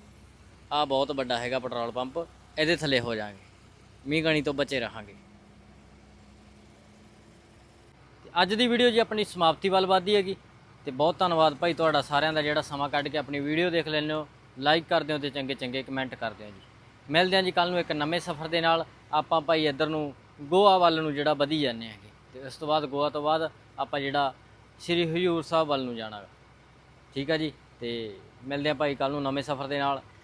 ਆ ਬਹੁਤ ਵੱਡਾ ਹੈਗਾ ਪੈਟਰੋਲ ਪੰਪ, ਇਹਦੇ ਥੱਲੇ ਹੋ ਜਾਾਂਗੇ ਮੀਂਹ ਗਣੀ ਤੋਂ ਬਚੇ ਰਹਾਂਗੇ। ਤੇ ਅੱਜ ਦੀ ਵੀਡੀਓ ਜੀ ਆਪਣੀ ਸਮਾਪਤੀ ਵੱਲ ਵੱਧਦੀ ਹੈਗੀ। ਤੇ ਬਹੁਤ ਧੰਨਵਾਦ ਭਾਈ ਤੁਹਾਡਾ ਸਾਰਿਆਂ ਦਾ ਜਿਹੜਾ ਸਮਾਂ ਕੱਢ ਕੇ ਆਪਣੀ ਵੀਡੀਓ ਦੇਖ ਲੈਂਦੇ ਹੋ। ਲਾਈਕ ਕਰਦੇ ਹੋ ਤੇ ਚੰਗੇ ਚੰਗੇ ਕਮੈਂਟ ਕਰਦੇ ਹੋ ਜੀ। ਮਿਲਦੇ ਹਾਂ ਜੀ ਕੱਲ ਨੂੰ ਇੱਕ ਨਵੇਂ ਸਫ਼ਰ ਦੇ ਨਾਲ। ਆਪਾਂ ਭਾਈ ਇੱਧਰ ਨੂੰ ਗੋਆ ਵੱਲ ਨੂੰ ਜਿਹੜਾ ਵਧੀ ਜਾਂਦੇ ਹੈਗੇ। ਤੇ ਉਸ ਤੋਂ ਬਾਅਦ ਗੋਆ ਤੋਂ ਬਾਅਦ ਆਪਾਂ ਜਿਹੜਾ ਸ੍ਰੀ ਹਜੂਰ ਸਾਹਿਬ ਵੱਲ ਨੂੰ ਜਾਣਾ ਗਾ। ਠੀਕ ਆ ਜੀ? ਤੇ ਮਿਲਦੇ ਹਾਂ ਭਾਈ ਕੱਲ ਨੂੰ ਨਵੇਂ ਸਫ਼ਰ ਦੇ ਨਾਲ।